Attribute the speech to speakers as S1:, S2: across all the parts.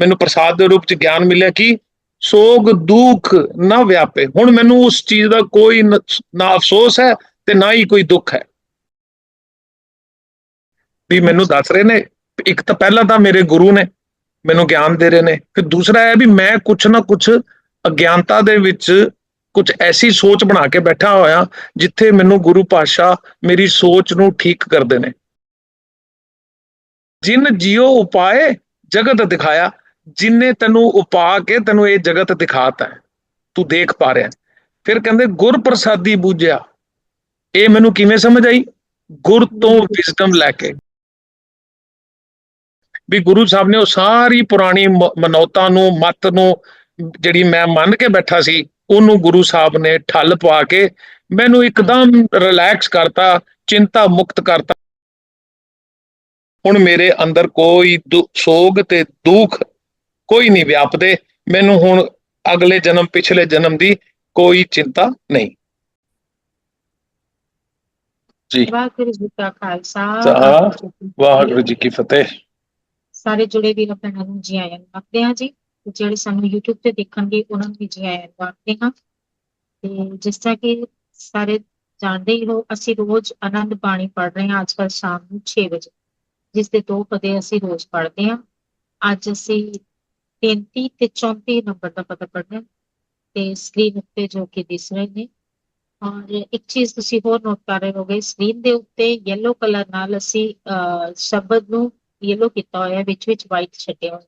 S1: ਮੈਨੂੰ ਪ੍ਰਸਾਦ ਦੇ ਰੂਪ ਚ ਗਿਆਨ ਮਿਲਿਆ ਕਿ ਸੋਗ ਦੁੱਖ ਨਾ ਵਿਆਪੇ। ਹੁਣ ਮੈਨੂੰ ਉਸ ਚੀਜ਼ ਦਾ ਕੋਈ ਨਾ ਅਫਸੋਸ ਹੈ ਤੇ ਨਾ ਹੀ ਕੋਈ ਦੁੱਖ ਹੈ। ਵੀ ਮੈਨੂੰ ਦੱਸ ਰਹੇ ਨੇ, ਇੱਕ ਤਾਂ ਪਹਿਲਾਂ ਤਾਂ ਮੇਰੇ ਗੁਰੂ ਨੇ ਮੈਨੂੰ ਗਿਆਨ ਦੇ ਰਹੇ ਨੇ। ਫਿਰ ਦੂਸਰਾ ਹੈ ਵੀ ਮੈਂ ਕੁਛ ਨਾ ਕੁਛ ਅਗਿਆਨਤਾ ਦੇ ਵਿੱਚ ਕੁਝ ਐਸੀ ਸੋਚ ਬਣਾ ਕੇ ਬੈਠਾ ਹੋਇਆ ਜਿੱਥੇ ਮੈਨੂੰ ਗੁਰੂ ਪਾਤਸ਼ਾਹ ਮੇਰੀ ਸੋਚ ਨੂੰ ਠੀਕ ਕਰਦੇ ਨੇ। ਜਿਨ ਜਿਉ ਉਪਾਏ, ਜਗਤ ਦਿਖਾਇਆ ਜਿਨੇ ਤੈਨੂੰ ਉਪਾ ਕੇ ਤੈਨੂੰ ਇਹ ਜਗਤ ਦਿਖਾਤਾ ਹੈ, ਤੂੰ ਦੇਖ ਪਾ ਰਿਹਾ ਫਿਰ ਕਹਿੰਦੇ ਗੁਰ ਪ੍ਰਸਾਦੀ ਬੂਝਿਆ। ਇਹ ਮੈਨੂੰ ਕਿਵੇਂ ਸਮਝ ਆਈ? ਗੁਰ ਤੋਂ ਵਿਜ਼ਡਮ ਲੈ ਕੇ। ਵੀ ਗੁਰੂ ਸਾਹਿਬ ਨੇ ਉਹ ਸਾਰੀ ਪੁਰਾਣੀ ਮ- ਮਨੌਤਾਂ ਨੂੰ, ਮਤ ਨੂੰ, ਜਿਹੜੀ ਮੈਂ ਮੰਨ ਕੇ ਬੈਠਾ ਸੀ, ਉਹਨੂੰ ਗੁਰੂ ਸਾਹਿਬ ਨੇ ਠੱਲ ਪਾ ਕੇ ਮੈਨੂੰ ਇੱਕਦਮ ਰਿਲੈਕਸ ਕਰਤਾ, ਚਿੰਤਾ ਮੁਕਤ ਕਰਤਾ। ਹੁਣ ਮੇਰੇ ਅੰਦਰ ਕੋਈ ਦੁ- ਸੋਗ ਤੇ ਦੁੱਖ ਕੋਈ ਨਹੀਂ ਵਿਆਪਦੇ। ਮੈਨੂੰ ਹੁਣ ਅਗਲੇ ਜਨਮ ਪਿਛਲੇ ਜਨਮ ਦੀ ਕੋਈ ਚਿੰਤਾ ਨਹੀਂ। ਜੀ।
S2: ਵਾਹਿਗੁਰੂ ਜੀ ਕਾ ਖਾਲਸਾ। ਵਾਹਿਗੁਰੂ ਜੀ ਕੀ ਫਤਿਹ। ਸਾਰੇ ਜੁੜੇ ਵੀਰਾਂ ਭੈਣਾਂ ਨੂੰ ਜੀ ਆਇਆਂ ਆਖਦੇ ਹਾਂ ਜੀ। ਜਿਹੜੇ ਸਾਨੂੰ YouTube ਤੇ ਦੇਖਣਗੇ ਉਹਨਾਂ ਨੂੰ ਵੀ ਜੀ ਆਇਆਂ ਆਖਦੇ ਹਾਂ। ਤੇ ਜਿਸ ਤਰ੍ਹਾਂ ਕਿ ਸਾਰੇ ਜਾਣਦੇ ਹੀ ਹੋ ਅਸੀਂ ਰੋਜ਼ ਆਨੰਦ ਬਾਣੀ ਪੜ੍ਹ ਰਹੇ ਹਾਂ ਅੱਜ ਕੱਲ੍ਹ ਸ਼ਾਮ ਨੂੰ 6 ਵਜੇ। ਜਿਸ ਦੇ ਦੋ ਪਦੇ ਅਸੀਂ ਰੋਜ਼ ਪੜ੍ਹਦੇ ਹਾਂ। ਅੱਜ ਅਸੀਂ 33 ਤੇ 34 ਨੰਬਰ ਦਾ ਪਤਾ ਪੜ੍ਹਨਾ ਤੇ ਸਕਰੀਨ ਉੱਤੇ ਜੋ ਕਿ ਦਿਸ ਰਹੇ ਨੇ। ਔਰ ਇੱਕ ਚੀਜ਼ ਤੁਸੀਂ ਹੋਰ ਨੋਟ ਕਰ ਰਹੇ ਹੋਗੇ ਸਕਰੀਨ ਦੇ ਉੱਤੇ ਯੈਲੋ ਕਲਰ ਨਾਲ ਅਸੀਂ ਸ਼ਬਦ ਨੂੰ ਯੈਲੋ ਕੀਤਾ ਹੋਇਆ ਵਿੱਚ ਵਿੱਚ ਵਾਈਟ ਛੱਡਿਆ ਹੋਇਆ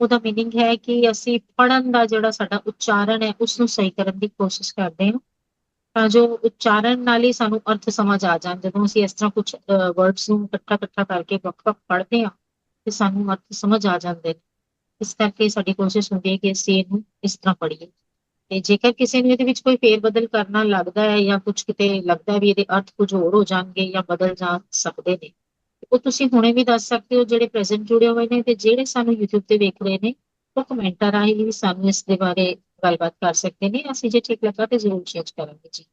S2: ਉਹਦਾ ਮੀਨਿੰਗ ਹੈ ਕਿ ਅਸੀਂ ਪੜਨ ਦਾ ਜਿਹੜਾ ਸਾਡਾ ਉਚਾਰਨ ਹੈ ਉਸ ਨੂੰ ਸਹੀ ਕਰਨ ਦੀ ਕੋਸ਼ਿਸ਼ ਕਰਦੇ ਹਾਂ। ਤਾਂ ਜੋ ਉਚਾਰਨ ਨਾਲ ਹੀ ਸਾਨੂੰ ਅਰਥ ਸਮਝ ਆ ਜਾਣ। ਜਦੋਂ ਅਸੀਂ ਇਸ ਤਰ੍ਹਾਂ ਕੁਝ ਵਰਡਸ ਨੂੰ ਇਕੱਠਾ ਇਕੱਠਾ ਕਰਕੇ ਵੱਖ-ਵੱਖ ਪੜ੍ਹਦੇ ਹਾਂ, ਤੇ ਸਾਨੂੰ ਅਰਥ ਸਮਝ ਆ ਜਾਂਦੇ ਨੇ। ਇਸ ਕਰਕੇ ਸਾਡੀ ਕੋਸ਼ਿਸ਼ ਹੁੰਦੀ ਹੈ ਕਿ ਅਸੀਂ ਇਹਨੂੰ ਇਸ ਤਰ੍ਹਾਂ ਪੜ੍ਹੀਏ। ਤੇ ਜੇਕਰ ਕਿਸੇ ਨੂੰ ਇਹਦੇ ਵਿੱਚ ਕੋਈ ਫੇਰ ਬਦਲ ਕਰਨਾ ਲੱਗਦਾ ਹੈ ਜਾਂ ਕੁਝ ਕਿਤੇ ਲੱਗਦਾ ਵੀ ਇਹਦੇ ਅਰਥ ਕੁਝ ਹੋਰ ਹੋ ਜਾਣਗੇ ਜਾਂ ਬਦਲ ਜਾ ਸਕਦੇ ਨੇ ਉਹ ਤੁਸੀਂ ਹੁਣੇ ਵੀ ਦੱਸ ਸਕਦੇ ਹੋ ਜਿਹੜੇ ਪ੍ਰੈਜ਼ੈਂਟ ਜੁੜੇ ਹੋਏ ਨੇ ਤੇ ਜਿਹੜੇ ਸਾਨੂੰ YouTube ਤੇ ਵੇਖ ਰਹੇ ਨੇ, ਉਹ ਕਮੈਂਟਾਂ ਰਾਹੀਂ ਵੀ ਸਾਨੂੰ ਇਸ ਦੇ ਬਾਰੇ ਗੱਲਬਾਤ ਕਰ ਸਕਦੇ ਨੇ। ਅਸੀਂ ਜੇ ਠੀਕ ਲੱਗਾ ਤੇ ਜ਼ਰੂਰ ਚੇਂਜ ਕਰਾਂਗੇ ਜੀ।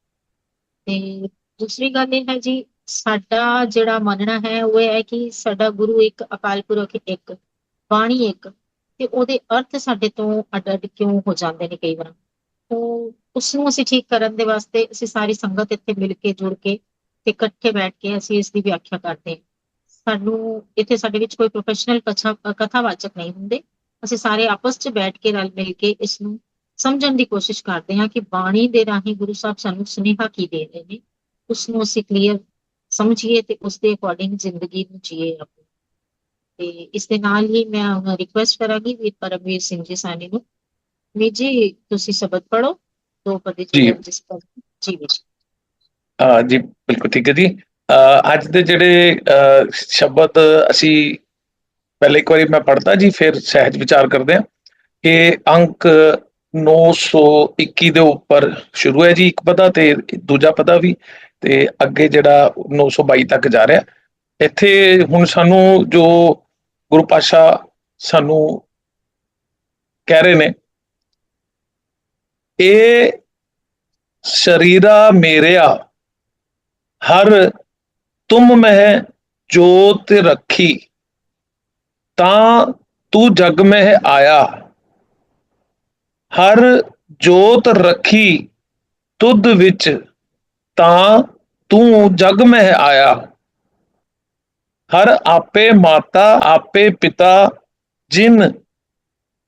S2: ਤੇ ਦੂਸਰੀ ਗੱਲ ਇਹ ਹੈ ਜੀ, ਸਾਡਾ ਜਿਹੜਾ ਮੰਨਣਾ ਹੈ ਉਹ ਇਹ ਹੈ ਕਿ ਸਾਡਾ ਗੁਰੂ ਇੱਕ ਅਕਾਲ ਪੁਰਖ ਇੱਕ, ਬਾਣੀ ਇੱਕ ਤੇ ਉਹਦੇ ਅਰਥ ਸਾਡੇ ਤੋਂ ਅੱਡ ਅੱਡ ਕਿਉਂ ਹੋ ਜਾਂਦੇ ਨੇ ਕਈ ਵਾਰ? ਉਹ ਉਸ ਨੂੰ ਅਸੀਂ ਠੀਕ ਕਰਨ ਦੇ ਵਾਸਤੇ ਅਸੀਂ ਸਾਰੀ ਸੰਗਤ ਇੱਥੇ ਮਿਲ ਕੇ, ਜੁੜ ਕੇ ਤੇ ਇਕੱਠੇ ਬੈਠ ਕੇ ਅਸੀਂ ਇਸ ਦੀ ਵਿਆਖਿਆ ਕਰਦੇ ਹਾਂ। ਸਾਨੂੰ ਇੱਥੇ ਸਾਡੇ ਵਿੱਚ ਕੋਈ ਪ੍ਰੋਫੈਸ਼ਨਲ ਕਥਾਵਾਚਕ ਨਹੀਂ ਹੁੰਦੇ। ਅਸੀਂ ਸਾਰੇ ਆਪਸ 'ਚ ਬੈਠ ਕੇ ਰਲ ਮਿਲ ਕੇ ਇਸ ਨੂੰ ਸਮਝਣ ਦੀ ਕੋਸ਼ਿਸ਼ ਕਰਦੇ ਹਾਂ ਕਿ ਬਾਣੀ ਦੇ ਰਾਹੀਂ ਗੁਰੂ ਸਾਹਿਬ ਸਾਨੂੰ ਸੁਨੇਹਾ ਕੀ ਦੇ ਰਹੇ ਨੇ। ਉਸ ਨੂੰ ਅਸੀਂ ਕਲੀਅਰ ਸਮਝੀਏ ਤੇ ਉਸ ਦੇ ਅਕੋਰਡਿੰਗ ਜ਼ਿੰਦਗੀ ਨੂੰ ਜੀਏ ਆਪਣੀ ਤੇ ਇਸ ਦੇ ਨਾਲ ਹੀ ਮੈਂ ਰਿਕੁਐਸਟ ਕਰਾਂਗੀ ਵੀਰ ਪਰਮਵੀਰ ਸਿੰਘ ਜੀ ਸਾਨੀ ਨੂੰ। ਵੀ ਜੀ ਤੁਸੀਂ ਸ਼ਬਦ ਪੜੋ ਦੋ ਪਦੇ
S1: ਜੀ।
S2: ਜਿਸ ਪਰ ਜੀ ਵੀਰ ਜੀ
S1: ਬਿਲਕੁਲ ਠੀਕ ਹੈ ਜੀ। ਅੱਜ ਦੇ ਜਿਹੜੇ ਸ਼ਬਦ ਅਸੀਂ ਪਹਿਲੇ ਇੱਕ ਵਾਰੀ ਮੈਂ ਪੜ੍ਹਦਾ ਜੀ ਫਿਰ ਸਹਿਜ ਵਿਚਾਰ ਕਰਦੇ ਹਾਂ ਇਹ ਅੰਕ 921 ਦੇ ਉੱਪਰ ਸ਼ੁਰੂ ਹੈ ਜੀ ਇੱਕ ਪਦਾ ਤੇ ਦੂਜਾ ਪਦਾ ਵੀ ਤੇ ਅੱਗੇ ਜਿਹੜਾ 922 ਤੱਕ ਜਾ ਰਿਹਾ। ਇੱਥੇ ਹੁਣ ਸਾਨੂੰ ਜੋ ਗੁਰੂ ਪਾਸ਼ਾ ਸਾਨੂੰ ਕਹਿ ਰਹੇ ਨੇ, ਇਹ ਸ਼ਰੀਰਾ ਮੇਰਿਆ, ਹਰ ਤੁਮ ਮਹਿ ਜੋਤ ਰੱਖੀ, ਤਾਂ ਤੂੰ ਜਗ ਮਹਿ ਆਇਆ। ਹਰ ਜੋਤ ਰੱਖੀ ਤੁਧ ਵਿੱਚ, ਤਾਂ ਤੂੰ ਜਗ ਮਹਿ ਆਇਆ। ਹਰ ਆਪੇ ਮਾਤਾ, ਆਪੇ ਪਿਤਾ, ਜਿਨ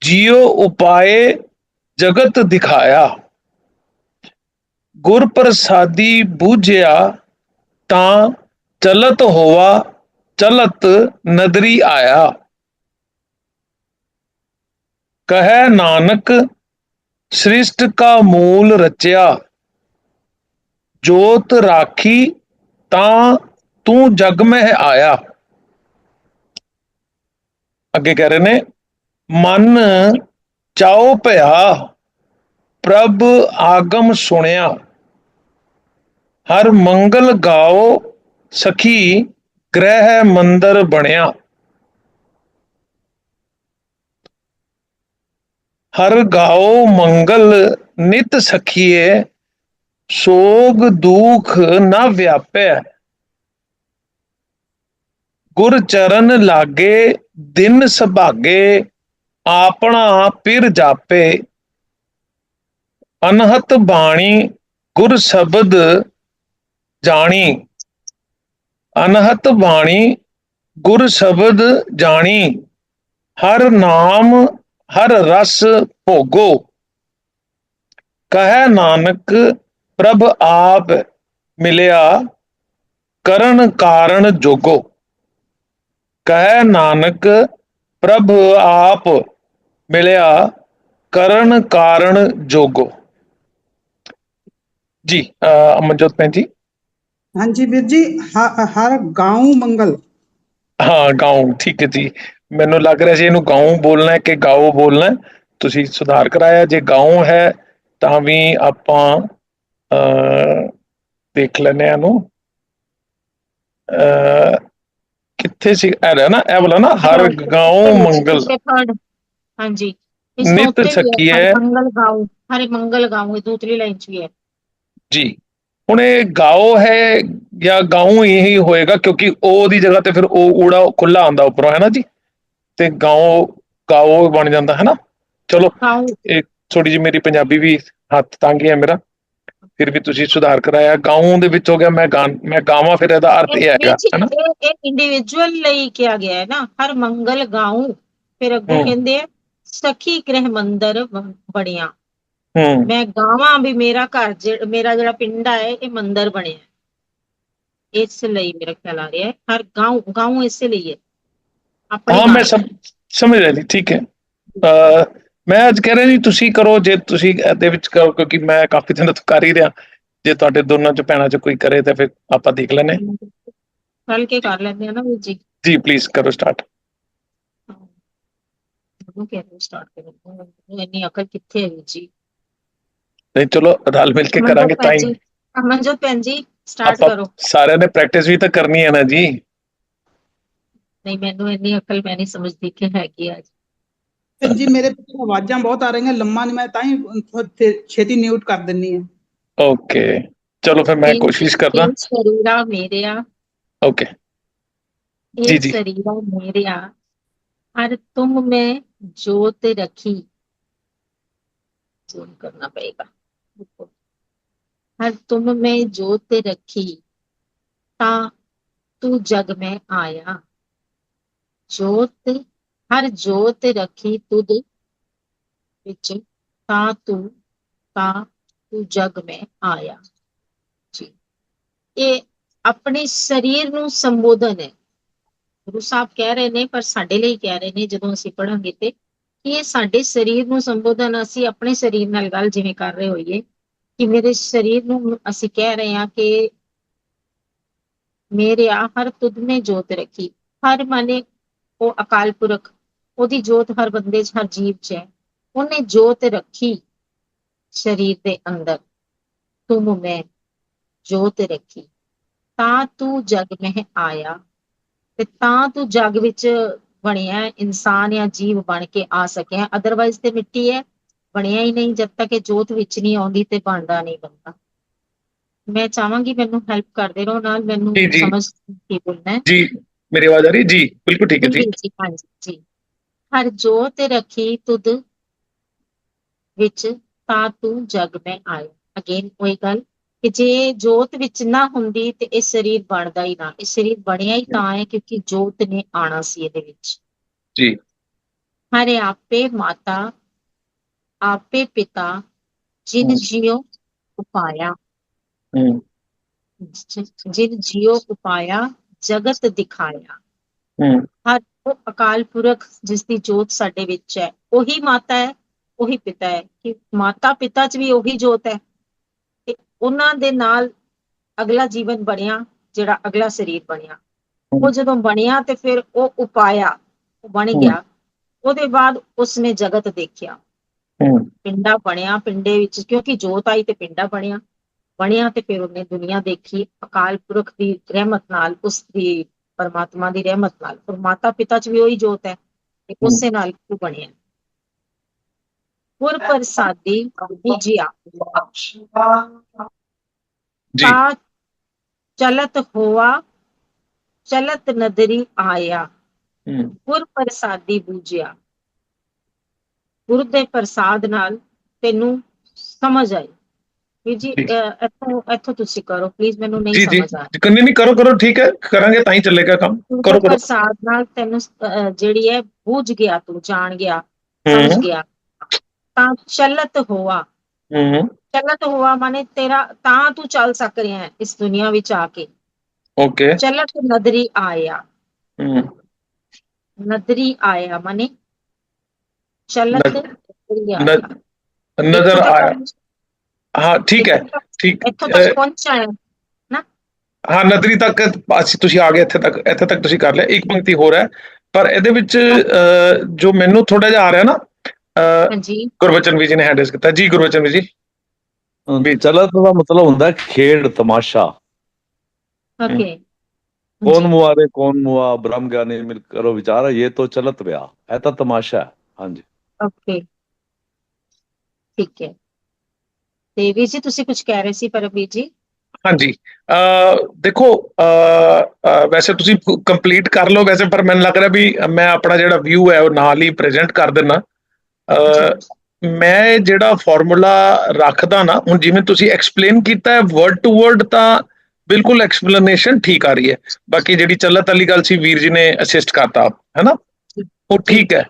S1: ਜਿਉ ਉਪਾਏ ਜਗਤ ਦਿਖਾਇਆ। ਗੁਰ ਪ੍ਰਸਾਦੀ ਬੂਝਿਆ ਤਾਂ ਚਲਤ ਹੋਵਾ ਚਲਤ ਨਦਰੀ ਆਇਆ। ਕਹੈ ਨਾਨਕ, ਸ੍ਰਿਸ਼ਟ ਕਾ ਮੂਲ ਰਚਿਆ। ਜੋਤ ਰਾਖੀ ਤਾਂ ਤੂੰ ਜਗ ਮਹਿ ਆਇਆ। ਅੱਗੇ ਕਹਿ ਰਹੇ ਨੇ, ਮਨ ਚਾਉ ਭਇਆ, ਪ੍ਰਭ ਆਗਮ ਸੁਣਿਆ। ਹਰ ਮੰਗਲ ਗਾਓ ਸਖੀ, ਗ੍ਰਹਿ ਮੰਦਰ ਬਣਿਆ। ਹਰ ਗਾਓ ਮੰਗਲ ਨਿਤ ਸਖੀਏ, ਸੋਗ ਦੁਖ ਨਾ ਵਿਆਪੈ। ਗੁਰ ਚਰਨ ਲਾਗੇ ਦਿਨ ਸੁਭਾਗੇ ਆਪਣਾ ਪਿਰ ਜਾਪੇ, ਅਨਹਤ ਬਾਣੀ ਗੁਰ ਸ਼ਬਦ ਜਾਣੀ। ਅਨਹਤ ਬਾਣੀ ਗੁਰ ਸ਼ਬਦ ਜਾਣੀ। ਹਰ ਨਾਮ, ਹਰ ਰਸ ਭੋਗੋ। ਕਹੈ ਨਾਨਕ, ਪ੍ਰਭ ਆਪ ਮਿਲਿਆ, ਕਰਨ ਕਾਰਨ ਜੋਗੋ। ਕਹੈ ਨਾਨਕ ਪ੍ਰਭ ਆਪ ਮਿਲਿਆ ਕਰਨ ਕਾਰਨ ਜੋਗੋ। ਜੀ ਅਮਨਜੋਤ ਭੈਣ ਜੀ?
S3: ਹਾਂਜੀ ਵੀਰ ਜੀ ਹਰ ਗਾਉਂ ਮੰਗਲ।
S1: ਹਾਂ ਗਾਉਂ ਠੀਕ ਹੈ ਜੀ। ਮੈਨੂੰ ਲੱਗ ਰਿਹਾ ਸੀ ਇਹਨੂੰ ਗਾਉਂ ਬੋਲਣਾ ਹੈ ਕਿ ਗਾਓ ਬੋਲਣਾ। ਤੁਸੀਂ ਸੁਧਾਰ ਕਰਾਇਆ ਜੇ ਗਾਉਂ ਹੈ ਤਾਂ ਵੀ ਆਪਾਂ ਅ ਦੇਖ ਲੈਨੇ ਆ ਨੂੰ ਅ ਕਿੱਥੇ ਸੀ? ਇਹ ਰਿਹਾ ਨਾ ਇਹ ਵਾਲਾ ਨਾ ਹਰ ਗਾਉਂ ਮੰਗਲ।
S2: ਹਾਂਜੀ। ਇਸ ਤੋਂ
S1: ਨਿਤ
S2: ਉੱਤੇ ਵੀ ਹੈ। ਹਰ ਮੰਗਲ ਗਾਉ ਹਰੇ ਮੰਗਲ ਗਾਉ ਇਹ ਦੂਸਰੀ ਲਾਈਨ ਚ ਹੈ
S1: ਜੀ। ਹੁਣ ਇਹ ਗਾਓ ਹੈ ਜਾਂ ਗਾਉਂ ਹੀ ਹੋਏਗਾ ਕਿਉਂਕਿ ਉਹ ਦੀ ਜਗ੍ਹਾ ਤੇ ਫਿਰ ਉਹ ਊੜਾ ਖੁੱਲਾ ਆਂਦਾ ਉੱਪਰੋਂ ਹੈ ਨਾ ਜੀ? ਤੇ ਗਾਓ ਗਾਓ ਬਣ ਜਾਂਦਾ ਹੈ ਨਾ? ਚਲੋ
S2: ਗਾਉ।
S1: ਥੋੜੀ ਜਿਹੀ ਮੇਰੀ ਪੰਜਾਬੀ ਵੀ ਹੱਥ ਤੰਗ ਹੈ ਮੇਰਾ। ਫਿਰ ਵੀ ਤੁਸੀਂ ਸੁਧਾਰ ਕਰਾਇਆ ਗਾਉਂ ਦੇ ਵਿੱਚ ਹੋ ਗਿਆ ਮੈਂ ਮੈਂ ਗਾਵਾਂ ਫਿਰ ਇਹਦਾ ਅਰਥ ਇਹ ਹੈਗਾ ਹੈ ਨਾ
S2: ਇਹ ਇੰਡੀਵਿਜੂਅਲ ਲਈ ਕਿਹਾ ਗਿਆ ਹੈ ਨਾ ਹਰ ਮੰਗਲ ਗਾਉ ਫਿਰ ਅੱਗੋਂ। ਕਹਿੰਦੇ ਆ ਸਖੀ ਗ੍ਰਹਿ ਮੰਦਰ ਬਣਿਆ। ਮੈਂ ਗਾਵਾਂ ਵੀ ਮੇਰਾ ਘਰ ਮੇਰਾ ਜਿਹੜਾ ਪਿੰਡ ਹੈ ਇਹ ਮੰਦਰ ਬਣਿਆ। ਇਸ ਲਈ ਮੇਰਾ ਖਿਆਲ ਆ ਰਿਹਾ ਹੈ ਹਰ ਗਾਉ ਗਾਉ ਇਸੇ ਲਈ ਹੈ।
S1: ਹਾਂ ਮੈਂ ਸਮਝ ਰਿਹਾ ਜੀ ਠੀਕ ਹੈ। ਅ ਮੈਂ ਅੱਜ ਕਹਿ ਰਿਹਾ ਜੀ ਤੁਸੀਂ ਕਰੋ ਜੇ ਤੁਸੀਂ ਇਹਦੇ ਵਿੱਚ ਕਰੋ ਕਿਉਂਕਿ ਮੈਂ ਕਾਫੀ ਦਿਨ ਤੋਂ ਕਰ ਹੀ ਰਿਹਾ। ਜੇ ਤੁਹਾਡੇ ਦੋਨਾਂ ਚ ਭੈਣਾਂ ਚ ਕੋਈ ਕਰੇ ਤਾਂ ਫਿਰ ਆਪਾਂ ਦੇਖ ਲੈਨੇ
S2: ਰਲ ਕੇ ਕਰ ਲੈਂਦੇ ਆ ਨਾ ਵੀਰ ਜੀ।
S1: ਜੀ ਪਲੀਜ਼ ਕਰੋ ਸਟਾਰਟ
S2: ਉਹਨੂੰ ਕਹਿੰਦੇ ਸਟਾਰਟ ਕਰੋ। ਇੰਨੀ ਅਕਲ ਕਿੱਥੇ ਹੈ ਵੀਰ ਜੀ?
S1: ਨਹੀਂ ਚਲੋ ਰਲ ਮਿਲ ਕੇ ਕਰਾਂਗੇ ਤਾਂ ਹੀ
S2: ਅਮਨਜੋਤ ਭੈਣ ਜੀ ਸਟਾਰਟ ਕਰੋ।
S1: ਸਾਰਿਆਂ ਨੇ ਪ੍ਰੈਕਟਿਸ ਵੀ ਤਾਂ ਕਰਨੀ ਹੈ ਨਾ ਜੀ।
S2: ਨਹੀਂ ਮੈਨੂੰ ਇੰਨੀ ਅਕਲ ਮੈਂ ਨਹੀਂ ਸਮਝਦੀ ਕਿ ਹੈਗੀ ਅੱਜ।
S3: ਵੀਰ ਜੀ ਮੇਰੇ ਪਿੱਛੇ ਆਵਾਜ਼ਾਂ ਬਹੁਤ ਆ ਰਹੀਆਂ ਲੰਮਾ ਨਹੀਂ ਮੈਂ ਤਾਂ ਹੀ ਛੇਤੀ ਮਿਊਟ ਕਰ ਦਿੰਨੀ ਆ।
S1: ਓਕੇ ਚਲੋ ਫਿਰ ਮੈਂ ਕੋਸ਼ਿਸ਼ ਕਰਦਾ।
S2: ਸਰੀਰਾ ਮੇਰਿਆ
S1: ਓਕੇ ਜੀ ਜੀ।
S2: ਸਰੀਰਾ ਮੇਰਿਆ ਹਰ ਤੁਮ ਮੈਂ ਜੋਤ ਰਖੀ। ਜ਼ੂਮ ਕਰਨਾ ਪਏਗਾ। ਹਰ ਤੁਮ ਮੈਂ ਜੋਤ ਰਖੀ ਤਾਂ ਤੂੰ ਜਗ ਮੈਂ ਆਇਆ। ਜੋਤ ਹਰ ਜੋਤ ਰਖੀ ਤੁਧ ਵਿੱਚ, ਤਾਂ ਤੂੰ ਤਾਂ ਤੂੰ ਜਗ ਮੈਂ ਆਇਆ। ਜੀ। ਇਹ ਆਪਣੇ ਸਰੀਰ ਨੂੰ ਸੰਬੋਧਨ ਹੈ। ਗੁਰੂ ਸਾਹਿਬ ਕਹਿ ਰਹੇ ਨੇ, ਪਰ ਸਾਡੇ ਲਈ ਕਹਿ ਰਹੇ ਨੇ, ਜਦੋਂ ਅਸੀਂ ਪੜਾਂਗੇ ਤੇ, ਕਿ ਇਹ ਸਾਡੇ ਸਰੀਰ ਨੂੰ ਸੰਬੋਧਨ, ਅਸੀਂ ਆਪਣੇ ਸਰੀਰ ਨਾਲ ਗੱਲ ਜਿਵੇਂ ਕਰ ਰਹੇ ਹੋਈਏ, ਕਿ ਮੇਰੇ ਸਰੀਰ ਨੂੰ ਅਸੀਂ ਕਹਿ ਰਹੇ ਹਾਂ ਕਿ ਮੇਰੇ ਆ ਹਰ ਤੁਧ ਮੇ ਜੋਤ ਰਖੀ। ਹਰ ਮਨੇ ਉਹ ਅਕਾਲ ਪੁਰਖ ਉਹਦੀ ਜੋਤ ਹਰ ਬੰਦੇ 'ਚ ਹਰ ਜੀਵ 'ਚ ਹੈ। ਉਹਨੇ ਜੋਤ ਰੱਖੀ ਸਰੀਰ ਦੇ ਅੰਦਰ। ਤੁਮ ਮੈਂ ਜੋਤ ਰੱਖੀ। ਤਾਂ ਤੂੰ ਜਗ ਮਹਿ ਆਇਆ ਤੇ ਤਾਂ ਤੂੰ ਜਗ ਵਿੱਚ ਬਣਿਆ ਇਨਸਾਨ ਜਾਂ ਜੀਵ ਬਣ ਕੇ ਆ ਸਕਿਆ। ਅਦਰਵਾਈਜ਼ ਤੇ ਮਿੱਟੀ ਹੈ ਬਣਿਆ ਹੀ ਨਹੀਂ ਜਦ ਤੱਕ ਇਹ ਜੋਤ ਵਿੱਚ ਨਹੀਂ ਆਉਂਦੀ ਤੇ ਬਣਦਾ ਨਹੀਂ ਬੰਦਾ। ਮੈਂ ਚਾਹਾਂਗੀ ਮੈਨੂੰ ਹੈਲਪ ਕਰਦੇ ਰਹੋ ਨਾਲ ਮੈਨੂੰ। ਸਮਝ ਕੀ ਬੋਲਣਾ ਹੈ।
S1: ਜੀ। ਮੇਰੀ ਆਵਾਜ਼ ਆ ਰਹੀ? ਜੀ ਬਿਲਕੁਲ ਠੀਕ ਹੈ ਜੀ।
S2: ਜੀ ਜੀ ਹਾਂਜੀ ਜੀ। ਹਰ ਜੋਤ ਰੱਖੀ ਤੁਧ ਵਿੱਚ ਤਾਂ ਤੂੰ ਜਗ ਮੈਂ ਆਇਆ ਅਗੇਨ ਉਹੀ ਗੱਲ ਕਿ ਜੇ ਜੋਤ ਵਿੱਚ ਨਾ ਹੁੰਦੀ ਤੇ ਇਹ ਸਰੀਰ ਬਣਦਾ ਹੀ ਨਾ। ਇਹ ਸਰੀਰ ਬਣਿਆ ਹੀ ਤਾਂ ਹੈ ਕਿਉਂਕਿ ਜੋਤ ਨੇ ਆਣਾ ਸੀ ਇਹਦੇ ਵਿੱਚ।
S1: ਜੀ।
S2: ਹਰੇ ਆਪੇ ਮਾਤਾ ਆਪੇ ਪਿਤਾ ਜਿਨ। ਜਿਉ ਉਪਾਇਆ।
S1: ਹੂੰ।
S2: ਜਿਨ ਜਿਉ ਉਪਾਇਆ ਜਗਤ ਦਿਖਾਇਆ। ਹਰ ਉਹ ਅਕਾਲ ਪੁਰਖ ਜਿਸ ਦੀ ਜੋਤ ਸਾਡੇ ਵਿੱਚ ਹੈ ਉਹੀ ਮਾਤਾ ਹੈ ਉਹੀ ਪਿਤਾ ਹੈ। ਕਿ ਮਾਤਾ ਪਿਤਾ 'ਚ ਵੀ ਉਹੀ ਜੋਤ ਹੈ। ਤੇ ਉਹਨਾਂ ਦੇ ਨਾਲ ਅਗਲਾ ਜੀਵਨ ਬਣਿਆ ਜਿਹੜਾ ਅਗਲਾ ਸਰੀਰ ਬਣਿਆ। ਉਹ ਜਦੋਂ ਬਣਿਆ ਤੇ ਫਿਰ ਉਹ ਉਪਾਇਆ ਉਹ ਬਣ। ਗਿਆ। ਉਹਦੇ ਬਾਅਦ ਉਸਨੇ ਜਗਤ ਦੇਖਿਆ। ਪਿੰਡਾ ਬਣਿਆ ਪਿੰਡੇ ਵਿੱਚ ਕਿਉਂਕਿ ਜੋਤ ਆਈ ਤੇ ਪਿੰਡਾ ਬਣਿਆ। ਬਣਿਆ ਤੇ ਫਿਰ ਉਹਨੇ ਦੁਨੀਆ ਦੇਖੀ ਅਕਾਲ ਪੁਰਖ ਦੀ ਰਹਿਮਤ ਨਾਲ ਉਸ ਦੀ ਪਰਮਾਤਮਾ ਦੀ ਰਹਿਮਤ ਨਾਲ। ਪਰ ਮਾਤਾ ਪਿਤਾ ਚ ਵੀ ਉਹੀ ਜੋਤ ਹੈ ਤੇ ਉਸੇ ਨਾਲ ਉਹ ਬਣਿਆ। ਪੁਰ ਪ੍ਰਸਾਦੀ ਬੁਝਿਆ
S1: ਜੀ।
S2: ਚਲਤ ਹੋਆ ਚਲਤ ਨਦਰੀ ਆਇਆ। ਪੁਰ ਪ੍ਰਸਾਦੀ ਬੂਝਿਆ। ਗੁਰੂ ਦੇ ਪ੍ਰਸਾਦ ਨਾਲ ਤੈਨੂੰ ਸਮਝ ਆਈ। ਜੀ
S1: ਜੀ।
S2: ਅਹ, ਇੱਥੋਂ ਇੱਥੋਂ ਤੁਸੀਂ ਕਰੋ ਪਲੀਜ਼ ਮੈਨੂੰ ਨਹੀਂ
S1: ਜੀ ਜੀ।
S2: ਸਮਝ ਆ
S1: ਕੰਨੀ ਨਹੀਂ ਕਰੋ ਕਰੋ ਠੀਕ ਹੈ ਕਰਾਂਗੇ ਤਾਂ ਹੀ ਚੱਲੇਗਾ ਕੰਮ। ਕਰੋ ਕਰੋ।
S2: ਪ੍ਰਸਾਦ ਨਾਲ ਤੈਨੂੰ ਅਹ, ਜਿਹੜੀ ਹੈ ਬੂਝ ਗਿਆ ਤੂੰ ਜਾਣ ਗਿਆ ਸਮਝ
S1: ਹੂੰ
S2: ਗਿਆ। ਤਾਂ ਚਲਤ ਹੋਆ।
S1: ਹੂੰ।
S2: ਚਲਤ ਹੋਆ ਮਾਨੇ ਤੇਰਾ ਤਾਂ ਤੂੰ ਚੱਲ ਸਕ ਰਿਹਾ ਹੈ ਇਸ ਦੁਨੀਆ ਵਿੱਚ ਆ ਕੇ।
S1: ਓਕੇ।
S2: ਚਲਤ ਨਦਰੀ ਆਇਆ।
S1: ਹੂੰ।
S2: ਨਦਰੀ ਆਇਆ ਮਾਨੇ। ਚਲਤ
S1: ਨਦ-
S2: ਨਦਰੀ ਆਇਆ।
S1: ਨਜ਼ਰ ਆਇਆ। ਹਾਂ ਠੀਕ ਹੈ ਠੀਕ
S2: ਇੱਥੋਂ ਤੱਕ ਹੈ
S1: ਹਾਂ ਨਦਰੀ ਤੱਕ ਅਸੀਂ ਤੁਸੀਂ ਆ ਗਏ ਇੱਥੇ ਤੱਕ ਇੱਥੇ ਤੱਕ ਤੁਸੀਂ ਕਰ ਲਿਆ ਇੱਕ ਪੰਕਤੀ ਹੋਰ ਹੈ ਪਰ ਇਹਦੇ ਵਿੱਚ ਜੋ ਮੈਨੂੰ ਥੋੜਾ ਜਿਹਾ ਆ ਰਿਹਾ ਨਾ
S2: ਹਾਂਜੀ।
S1: ਗੁਰਬਚਨ ਵੀ ਜੀ ਨੇ ਹੈਂਡਸ ਕੀਤਾ। ਜੀ ਗੁਰਬਚਨ ਵੀ ਜੀ। ਵੀ-
S4: ਚਲਤ ਦਾ ਮਤਲਬ ਹੁੰਦਾ ਹੈ ਖੇਡ ਤਮਾਸ਼ਾ।
S2: ਓਕੇ।
S4: ਕੌਣ ਮੁਆ ਰੇ ਕੌਣ ਮੁਆ ਬ੍ਰਹਮ ਗਿਆਨੀ ਮਿਲ ਕਰੋ ਵਿਚਾਰ ਇਹ ਤਾਂ ਚਲਤ ਪਿਆ ਇਹ ਤਾਂ ਤਮਾਸ਼ਾ ਹੈ ਹਾਂਜੀ।
S2: ਓਕੇ। ਠੀਕ ਹੈ। ਤੇ ਵੀਰ ਜੀ ਤੁਸੀਂ ਕੁਝ ਕਹਿ ਰਹੇ ਸੀ ਪਰਮਵੀਰ ਜੀ?
S1: ਹਾਂਜੀ। ਅਹ, ਦੇਖੋ ਅਹ, ਵੈਸੇ ਤੁਸੀਂ ਕੰਪਲੀਟ ਕਰ ਲਓ ਵੈਸੇ ਪਰ ਮੈਨੂੰ ਲੱਗ ਰਿਹਾ ਵੀ ਮੈਂ ਆਪਣਾ ਜਿਹੜਾ ਵਿਊ ਹੈ ਉਹ ਨਾਲ ਹੀ ਪ੍ਰੈਜ਼ੈਂਟ ਕਰ ਦਿੰਨਾ। ਮੈਂ ਜਿਹੜਾ ਫਾਰਮੂਲਾ ਰੱਖਦਾ ਨਾ ਹੁਣ ਜਿਵੇਂ ਤੁਸੀਂ ਐਕਸਪਲੇਨ ਕੀਤਾ ਹੈ ਵਰਡ ਟੂ ਵਰਡ ਤਾਂ ਬਿਲਕੁਲ ਐਕਸਪਲੇਨੇਸ਼ਨ ਠੀਕ ਆ ਰਹੀ ਹੈ। ਬਾਕੀ ਜਿਹੜੀ ਚੱਲਤ ਵਾਲੀ ਗੱਲ ਸੀ ਵੀਰ ਜੀ ਨੇ ਅਸਿਸਟ ਕਰਤਾ ਹੈਨਾ? ਉਹ ਠੀਕ ਹੈ।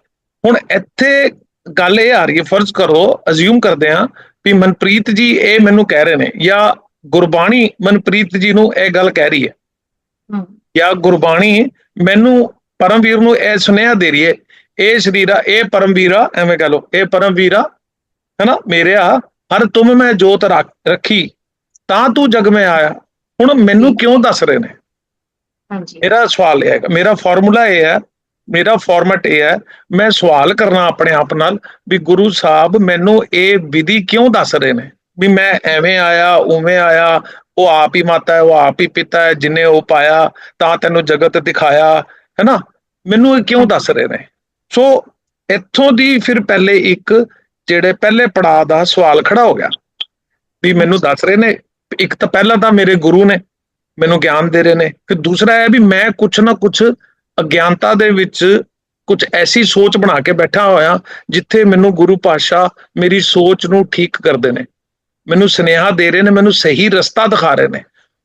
S1: ਹੁਣ ਇੱਥੇ ਗੱਲ ਇਹ ਆ ਰਹੀ ਹੈ ਫਰਜ਼ ਕਰੋ ਅਜ਼ਿਊਮ ਕਰਦੇ ਹਾਂ ਵੀ ਮਨਪ੍ਰੀਤ ਜੀ ਇਹ ਮੈਨੂੰ ਕਹਿ ਰਹੇ ਨੇ ਜਾਂ ਗੁਰਬਾਣੀ ਮਨਪ੍ਰੀਤ ਜੀ ਨੂੰ ਇਹ ਗੱਲ ਕਹਿ ਰਹੀ ਹੈ। ਜਾਂ ਗੁਰਬਾਣੀ ਮੈਨੂੰ ਪਰਮਵੀਰ ਨੂੰ ਇਹ ਸੁਨੇਹਾ ਦੇ ਰਹੀ ਹੈ ਇਹ ਸ਼ਰੀਰਾ ਇਹ ਪਰਮਵੀਰਾ ਐਵੇਂ ਕਹ ਲੋ ਇਹ ਪਰਮਵੀਰਾ ਹੈਨਾ ਮੇਰਿਆ ਹਰ ਤੁਮ ਮੈਂ ਜੋਤ ਰੱਖ- ਰੱਖੀ ਤਾਂ ਤੂੰ ਜਗ ਮੈਂ ਆਇਆ। ਹੁਣ ਮੈਨੂੰ ਕਿਉਂ ਦੱਸ ਰਹੇ ਨੇ?
S2: ਹਾਂਜੀ।
S1: ਮੇਰਾ ਸਵਾਲ ਇਹ ਹੈ ਮੇਰਾ ਫਾਰਮੂਲਾ ਇਹ ਹੈ ਮੇਰਾ ਫਾਰਮੈਟ ਇਹ ਹੈ, ਮੈਂ ਸਵਾਲ ਕਰਨਾ ਆਪਣੇ ਆਪ ਨਾਲ ਵੀ ਗੁਰੂ ਸਾਹਿਬ ਮੈਨੂੰ ਇਹ ਵਿਧੀ ਕਿਉਂ ਦੱਸ ਰਹੇ ਨੇ? ਵੀ ਮੈਂ ਐਵੇਂ ਆਇਆ, ਉਵੇਂ ਆਇਆ, ਉਹ ਆਪ ਹੀ ਮਾਤਾ ਹੈ, ਉਹ ਆਪ ਹੀ ਪਿਤਾ ਹੈ, ਜਿਨੇ ਉਹ ਪਾਇਆ, ਤਾਂ ਤੈਨੂੰ ਜਗਤ ਦਿਖਾਇਆ, ਹੈਨਾ? ਮੈਨੂੰ ਇਹ ਕਿਉਂ ਦੱਸ ਰਹੇ ਨੇ? ਸੋ ਇੱਥੋਂ ਦੀ ਫਿਰ ਪਹਿਲੇ ਇੱਕ ਜਿਹੜੇ ਪਹਿਲੇ ਪੜਾਅ ਦਾ ਸਵਾਲ ਖੜਾ ਹੋ ਗਿਆ ਵੀ ਮੈਨੂੰ ਦੱਸ ਰਹੇ ਨੇ, ਇੱਕ ਤਾਂ ਪਹਿਲਾਂ ਤਾਂ ਮੇਰੇ ਗੁਰੂ ਨੇ, ਮੈਨੂੰ ਗਿਆਨ ਦੇ ਰਹੇ ਨੇ, ਫਿਰ ਦੂਸਰਾ ਹੈ ਵੀ ਮੈਂ ਕੁਛ ਨਾ ਕੁਛ ਅਗਿਆਨਤਾ ਦੇ ਵਿੱਚ ਕੁਝ ਐਸੀ ਸੋਚ ਬਣਾ ਕੇ ਬੈਠਾ ਹੋਇਆ ਜਿੱਥੇ ਮੈਨੂੰ ਗੁਰੂ ਪਾਤਸ਼ਾਹ ਮੇਰੀ ਸੋਚ ਨੂੰ ਠੀਕ ਕਰਦੇ ਨੇ। ਮੈਨੂੰ ਸੁਨੇਹਾ ਦੇ ਰਹੇ ਨੇ, ਮੈਨੂੰ ਸਹੀ ਰਸਤਾ ਦਿਖਾ ਰਹੇ ਨੇ।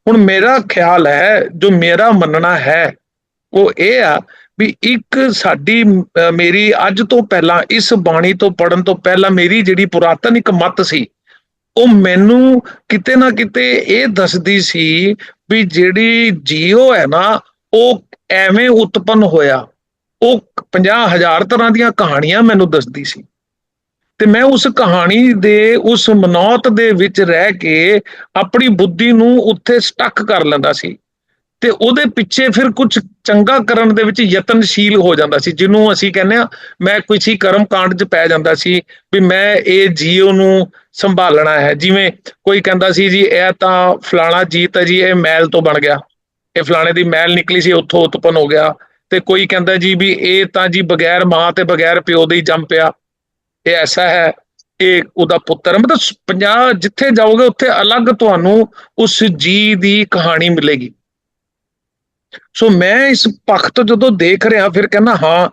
S1: ਹੁਣ ਮੇਰਾ ਖਿਆਲ ਹੈ, ਜੋ ਮੇਰਾ ਮੰਨਣਾ ਹੈ, ਉਹ ਇਹ ਆ ਵੀ ਇੱਕ ਸਾਡੀ ਮੇਰੀ ਅੱਜ ਤੋਂ ਪਹਿਲਾਂ, ਇਸ ਬਾਣੀ ਤੋਂ ਪੜਨ ਤੋਂ ਪਹਿਲਾਂ ਮੇਰੀ ਜਿਹੜੀ ਪੁਰਾਤਨ ਇੱਕ ਮਤ ਸੀ, ਉਹ ਮੈਨੂੰ ਕਿਤੇ ਨਾ ਕਿਤੇ ਇਹ ਦੱਸਦੀ ਸੀ ਵੀ ਜਿਹੜੀ ਜੀਓ ਹੈ ਨਾ, ਉਹ ਐਵੇਂ ਉਤਪੰਨ ਹੋਇਆ। ਉਹ 50000 ਤਰ੍ਹਾਂ ਦੀਆਂ ਕਹਾਣੀਆਂ ਮੈਨੂੰ ਦੱਸਦੀ ਸੀ। ਤੇ ਮੈਂ ਉਸ ਕਹਾਣੀ ਦੇ, ਉਸ ਮਨੌਤ ਦੇ ਵਿੱਚ ਰਹਿ ਕੇ ਆਪਣੀ ਬੁੱਧੀ ਨੂੰ ਉੱਥੇ ਸਟਕ ਕਰ ਲੈਂਦਾ ਸੀ। ਤੇ ਉਹਦੇ ਪਿੱਛੇ ਫਿਰ ਕੁਝ ਚੰਗਾ ਕਰਨ ਦੇ ਵਿੱਚ ਯਤਨਸ਼ੀਲ ਹੋ ਜਾਂਦਾ ਸੀ, ਜਿਹਨੂੰ ਅਸੀਂ ਕਹਿੰਦੇ ਆ ਮੈਂ ਕਿਸੇ ਕਰਮ ਕਾਂਡ 'ਚ ਪੈ ਜਾਂਦਾ ਸੀ ਵੀ ਮੈਂ ਇਹ ਜੀਵ ਨੂੰ ਸੰਭਾਲਣਾ ਹੈ। ਜਿਵੇਂ ਕੋਈ ਕਹਿੰਦਾ ਸੀ ਜੀ, ਇਹ ਤਾਂ ਫਲਾਣਾ ਜੀਤ ਹੈ ਜੀ, ਇਹ ਮੈਲ ਤੋਂ ਬਣ ਗਿਆ। ਇਹ ਫਲਾਣੇ ਦੀ ਮੈਲ ਨਿਕਲੀ ਸੀ, ਉੱਥੋਂ ਉਤਪਨ ਹੋ ਗਿਆ। ਤੇ ਕੋਈ ਕਹਿੰਦਾ ਜੀ ਵੀ ਇਹ ਤਾਂ ਜੀ ਬਗੈਰ ਮਾਂ ਤੇ ਬਗੈਰ ਪਿਓ ਦੇ ਹੀ ਜੰਮ ਪਿਆ। ਇਹ ਐਸਾ ਹੈ, ਇਹ ਉਹਦਾ ਪੁੱਤਰ ਮਤਲਬ 50 ਜਿੱਥੇ ਜਾਓਗੇ, ਉੱਥੇ ਅਲੱਗ ਤੁਹਾਨੂੰ ਉਸ ਜੀ ਦੀ ਕਹਾਣੀ ਮਿਲੇਗੀ। ਸੋ ਮੈਂ ਇਸ ਪੱਖ ਤੋਂ ਜਦੋਂ ਦੇਖ ਰਿਹਾ, ਫਿਰ ਕਹਿੰਦਾ, ਹਾਂ,